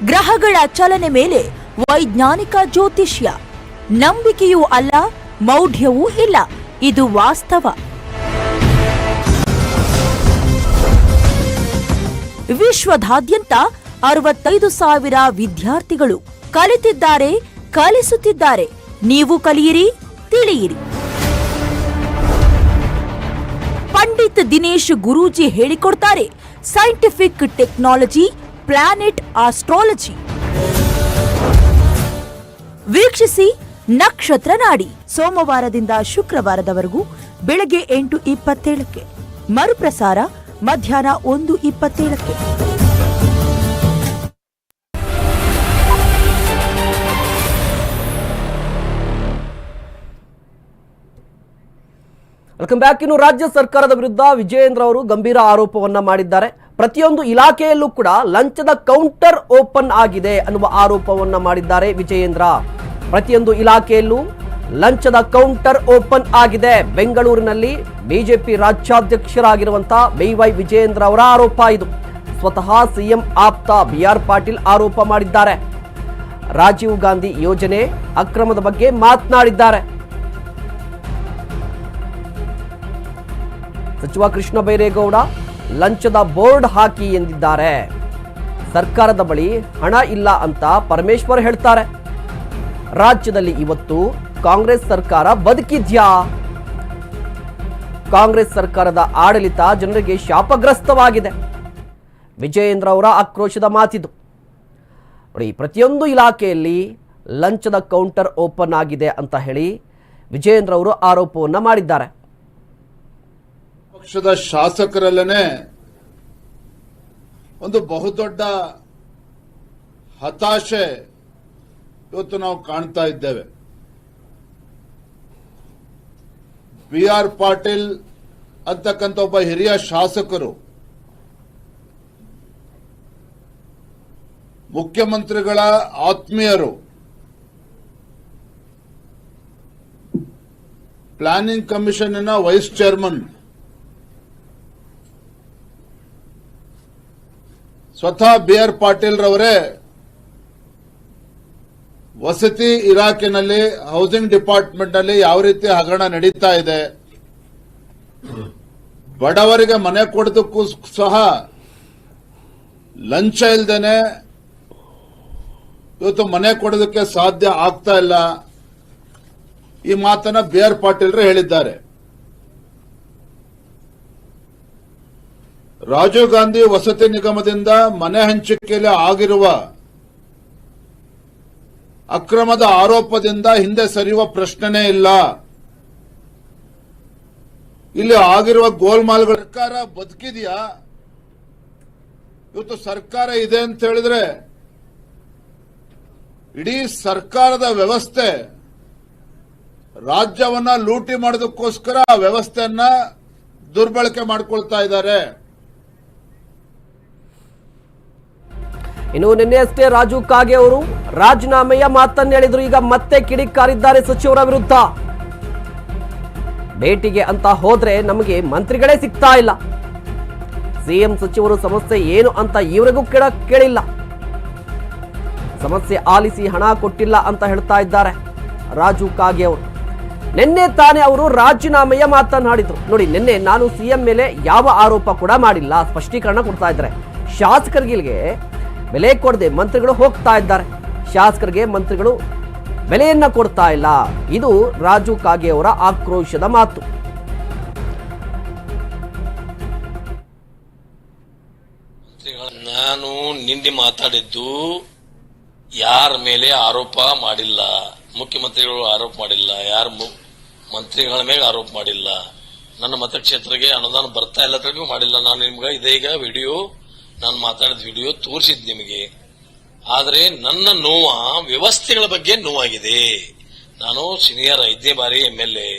ಗ್ರಹಗಳ ಚಲನೆ ಮೇಲೆ ವೈಜ್ಞಾನಿಕ ಜ್ಯೋತಿಷ್ಯ. ನಂಬಿಕೆಯೂ ಅಲ್ಲ, ಮೌಢ್ಯವೂ ಇಲ್ಲ. ಇದು ವಾಸ್ತವ. ವಿಶ್ವದಾದ್ಯಂತ ಅರವತ್ತೈದು ಸಾವಿರ ವಿದ್ಯಾರ್ಥಿಗಳು ಕಲಿತಿದ್ದಾರೆ, ಕಲಿಸುತ್ತಿದ್ದಾರೆ. ನೀವು ಕಲಿಯಿರಿ. ತಿಳಿಯಿರಿ. ಪಂಡಿತ್ ದಿನೇಶ್ ಗುರೂಜಿ ಹೇಳಿಕೊಡ್ತಾರೆ ಸೈಂಟಿಫಿಕ್ ಟೆಕ್ನಾಲಜಿ ಪ್ಲಾನೆಟ್ ಆಸ್ಟ್ರಾಲಜಿ ವೀಕ್ಷಿಸಿ ನಕ್ಷತ್ರ ನಾಡಿ. ಸೋಮವಾರದಿಂದ ಶುಕ್ರವಾರದವರೆಗೂ ಬೆಳಗ್ಗೆ ಎಂಟು ಇಪ್ಪತ್ತೇಳಕ್ಕೆ, ಮರುಪ್ರಸಾರ ಮಧ್ಯಾಹ್ನ ಒಂದು ಇಪ್ಪತ್ತೇಳಕ್ಕೆ. ವೆಲ್ಕಮ್ ಬ್ಯಾಕ್ ಇನ್ನು ರಾಜ್ಯ ಸರ್ಕಾರದ ವಿರುದ್ಧ ವಿಜಯೇಂದ್ರ ಅವರು ಗಂಭೀರ ಆರೋಪವನ್ನ ಮಾಡಿದ್ದಾರೆ. ಪ್ರತಿಯೊಂದು ಇಲಾಖೆಯಲ್ಲೂ ಕೂಡ ಲಂಚದ ಕೌಂಟರ್ ಓಪನ್ ಆಗಿದೆ ಅನ್ನುವ ಆರೋಪವನ್ನ ಮಾಡಿದ್ದಾರೆ ವಿಜಯೇಂದ್ರ. ಪ್ರತಿಯೊಂದು ಇಲಾಖೆಯಲ್ಲೂ ಲಂಚದ ಕೌಂಟರ್ ಓಪನ್ ಆಗಿದೆ. ಬೆಂಗಳೂರಿನಲ್ಲಿ ಬಿಜೆಪಿ ರಾಜ್ಯಾಧ್ಯಕ್ಷರಾಗಿರುವಂತಹ ಬಿ ವೈ ವಿಜಯೇಂದ್ರ ಅವರ ಆರೋಪ ಇದು. ಸ್ವತಃ ಸಿಎಂ ಆಪ್ತ ಬಿ ಆರ್ ಪಾಟೀಲ್ ಆರೋಪ ಮಾಡಿದ್ದಾರೆ. ರಾಜೀವ್ ಗಾಂಧಿ ಯೋಜನೆ ಅಕ್ರಮದ ಬಗ್ಗೆ ಮಾತನಾಡಿದ್ದಾರೆ. ಸಚಿವ ಕೃಷ್ಣ ಬೈರೇಗೌಡ ಲಂಚದ ಬೋರ್ಡ್ ಹಾಕಿ ಎಂದಿದ್ದಾರೆ. ಸರ್ಕಾರದ ಬಳಿ ಹಣ ಇಲ್ಲ ಅಂತ ಪರಮೇಶ್ವರ್ ಹೇಳ್ತಾರೆ. ರಾಜ್ಯದಲ್ಲಿ ಇವತ್ತು ಕಾಂಗ್ರೆಸ್ ಸರ್ಕಾರ ಬದುಕಿದ್ಯಾ? ಕಾಂಗ್ರೆಸ್ ಸರ್ಕಾರದ ಆಡಳಿತ ಜನರಿಗೆ ಶಾಪಗ್ರಸ್ತವಾಗಿದೆ. ವಿಜಯೇಂದ್ರ ಅವರ ಆಕ್ರೋಶದ ಮಾತಿದು. ನೋಡಿ, ಪ್ರತಿಯೊಂದು ಇಲಾಖೆಯಲ್ಲಿ ಲಂಚದ ಕೌಂಟರ್ ಓಪನ್ ಆಗಿದೆ ಅಂತ ಹೇಳಿ ವಿಜಯೇಂದ್ರ ಅವರು ಆರೋಪವನ್ನು ಮಾಡಿದ್ದಾರೆ. ಪಕ್ಷದ ಶಾಸಕರಲ್ಲೇ ಒಂದು ಬಹುದೊಡ್ಡ ಹತಾಶೆ ಇವತ್ತು ನಾವು ಕಾಣ್ತಾ ಇದ್ದೇವೆ. ಬಿ ಆರ್ ಪಾಟೀಲ್ ಅಂತಕ್ಕಂಥ ಒಬ್ಬ ಹಿರಿಯ ಶಾಸಕರು, ಮುಖ್ಯಮಂತ್ರಿಗಳ ಆತ್ಮೀಯರು, ಪ್ಲಾನಿಂಗ್ ಕಮಿಷನ್ನ ವೈಸ್ ಚೇರ್ಮನ್ ಸ್ವತಃ ಬಿ ಆರ್ ಪಾಟೀಲ್ ರವರೇ ವಸತಿ ಇಲಾಖೆನಲ್ಲಿ ಹೌಸಿಂಗ್ ಡಿಪಾರ್ಟ್ಮೆಂಟ್ನಲ್ಲಿ ಯಾವ ರೀತಿ ಹಗರಣ ನಡೀತಾ ಇದೆ? ಬಡವರಿಗೆ ಮನೆ ಕೊಡೋದಕ್ಕೂ ಸಹ ಲಂಚ ಇಲ್ದೇನೆ ಇವತ್ತು ಮನೆ ಕೊಡೋದಕ್ಕೆ ಸಾಧ್ಯ ಆಗ್ತಾ ಇಲ್ಲ. ಈ ಮಾತನ್ನ ಬಿ ಆರ್ ಪಾಟೀಲ್ರು ಹೇಳಿದ್ದಾರೆ. ರಾಜೀವ್ ಗಾಂಧಿ ವಸತಿ ನಿಗಮದಿಂದ ಮನೆ ಹಂಚಿಕೆಯಲ್ಲಿ ಆಗಿರುವ ಅಕ್ರಮದ ಆರೋಪದಿಂದ ಹಿಂದೆ ಸರಿಯುವ ಪ್ರಶ್ನೆನೇ ಇಲ್ಲ. ಇಲ್ಲಿ ಆಗಿರುವ ಗೋಲ್ಮಾಲ್ಗಳ ಸರ್ಕಾರ ಬದುಕಿದೆಯಾ? ಇವತ್ತು ಸರ್ಕಾರ ಇದೆ ಅಂತ ಹೇಳಿದ್ರೆ ಇಡೀ ಸರ್ಕಾರದ ವ್ಯವಸ್ಥೆ ರಾಜ್ಯವನ್ನ ಲೂಟಿ ಮಾಡೋದಕ್ಕೋಸ್ಕರ ಆ ವ್ಯವಸ್ಥೆಯನ್ನ ದುರ್ಬಳಕೆ ಮಾಡ್ಕೊಳ್ತಾ ಇದ್ದಾರೆ. ಇನ್ನು ನಿನ್ನೆಯಷ್ಟೇ ರಾಜು ಕಾಗೆ ಅವರು ರಾಜೀನಾಮೆಯ ಮಾತನ್ನು ಹೇಳಿದ್ರು. ಈಗ ಮತ್ತೆ ಕಿಡಿಕಾರಿದ್ದಾರೆ ಸಚಿವರ ವಿರುದ್ಧ. ಭೇಟಿಗೆ ಅಂತ ಹೋದ್ರೆ ನಮಗೆ ಮಂತ್ರಿಗಳೇ ಸಿಗ್ತಾ ಇಲ್ಲ. ಸಿಎಂ ಸಚಿವರು ಸಮಸ್ಯೆ ಏನು ಅಂತ ಇವರಿಗೂ ಕೇಳ ಕೇಳಿಲ್ಲ. ಸಮಸ್ಯೆ ಆಲಿಸಿ ಹಣ ಕೊಟ್ಟಿಲ್ಲ ಅಂತ ಹೇಳ್ತಾ ಇದ್ದಾರೆ ರಾಜು ಕಾಗೆ ಅವರು. ನಿನ್ನೆ ತಾನೇ ಅವರು ರಾಜೀನಾಮೆಯ ಮಾತನಾಡಿದ್ರು ನೋಡಿ, ನಿನ್ನೆ ನಾನು ಸಿಎಂ ಮೇಲೆ ಯಾವ ಆರೋಪ ಕೂಡ ಮಾಡಿಲ್ಲ. ಸ್ಪಷ್ಟೀಕರಣ ಕೊಡ್ತಾ ಇದ್ದಾರೆ. ಶಾಸಕರಿಗೆ ಬೆಲೆ ಕೊಡದೆ ಮಂತ್ರಿಗಳು ಹೋಗ್ತಾ ಇದ್ದಾರೆ. ಶಾಸಕರಿಗೆ ಮಂತ್ರಿಗಳು ಬೆಲೆಯನ್ನ ಕೊಡ್ತಾ ಇಲ್ಲ. ಇದು ರಾಜು ಕಾಗೆ ಅವರ ಆಕ್ರೋಶದ ಮಾತು. ನಾನು ನಿನ್ನೆ ಮಾತಾಡಿದ್ದು ಯಾರ ಮೇಲೆ ಆರೋಪ ಮಾಡಿಲ್ಲ. ಮುಖ್ಯಮಂತ್ರಿಗಳು ಆರೋಪ ಮಾಡಿಲ್ಲ. ಯಾರ ಮಂತ್ರಿಗಳ ಮೇಲೆ ಆರೋಪ ಮಾಡಿಲ್ಲ. ನನ್ನ ಮತಕ್ಷೇತ್ರಕ್ಕೆ ಅನುದಾನ ಬರ್ತಾ ಇಲ್ಲ ಮಾಡಿಲ್ಲ. ನಾನು ನಿಮ್ಗೆ ಇದೀಗ ವಿಡಿಯೋ ನಾನು ಮಾತಾಡಿದ ವಿಡಿಯೋ ತೋರಿಸಿದ್ ನಿಮಗೆ. ಆದರೆ ನನ್ನ ನೋವ ವ್ಯವಸ್ಥೆಗಳ ಬಗ್ಗೆ ನೋವಾಗಿದೆ. ನಾನು ಸೀನಿಯರ್ ಐದನೇ ಬಾರಿ ಎಂ ಎಲ್ ಎ.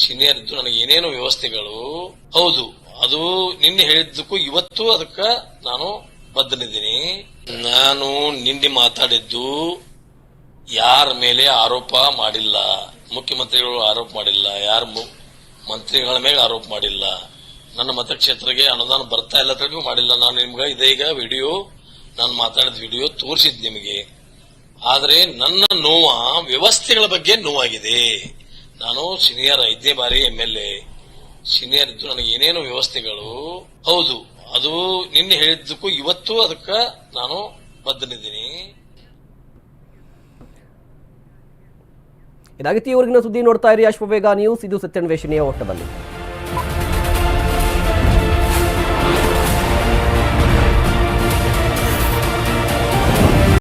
ಸೀನಿಯರ್ ಇದ್ದು ನನಗೆ ಏನೇನು ವ್ಯವಸ್ಥೆಗಳು. ಹೌದು, ಅದು ನಿನ್ನೆ ಹೇಳಿದ್ದಕ್ಕೂ ಇವತ್ತು ಅದಕ್ಕೆ ನಾನು ಬದ್ದನಿದ್ದೀನಿ ನಾನು ನಿನ್ನೆ ಮಾತಾಡಿದ್ದು ಯಾರ ಮೇಲೆ ಆರೋಪ ಮಾಡಿಲ್ಲ. ಮುಖ್ಯಮಂತ್ರಿಗಳು ಆರೋಪ ಮಾಡಿಲ್ಲ, ಯಾರು ಮಂತ್ರಿಗಳ ಮೇಲೆ ಆರೋಪ ಮಾಡಿಲ್ಲ. ನನ್ನ ಮತಕ್ಷೇತ್ರಕ್ಕೆ ಅನುದಾನ ಬರ್ತಾ ಇಲ್ಲ ತನಕ ಮಾಡಿಲ್ಲ. ನಾನು ನಿಮ್ಗೆ ಇದೀಗ ವಿಡಿಯೋ ನಾನು ಮಾತಾಡಿದ ವಿಡಿಯೋ ತೋರಿಸಿದ್ ನಿಮಗೆ. ಆದರೆ ನನ್ನ ನೋವ ವ್ಯವಸ್ಥೆಗಳ ಬಗ್ಗೆ ನೋವಾಗಿದೆ. ನಾನು ಸೀನಿಯರ್ ಐದನೇ ಬಾರಿ ಎಂ ಎಲ್ ಎ ಸೀನಿಯರ್ ಇದ್ದು ನನಗೆ ಏನೇನು ವ್ಯವಸ್ಥೆಗಳು. ಹೌದು, ಅದು ನಿನ್ನೆ ಹೇಳಿದ್ದಕ್ಕೂ ಇವತ್ತು ಅದಕ್ಕೆ ನಾನು ಬದ್ದನಿದ್ದೀನಿ ಇದಾಗಿತ್ತು ಇವರಿಗಿನ ಸುದ್ದಿ ನೋಡ್ತಾ ಇರಿ ಅಶ್ವವೇಗ ನ್ಯೂಸ್. ಇದು ಸತ್ಯನ್ವೇಷಣೆಯ ಒಟ್ಟದಲ್ಲಿ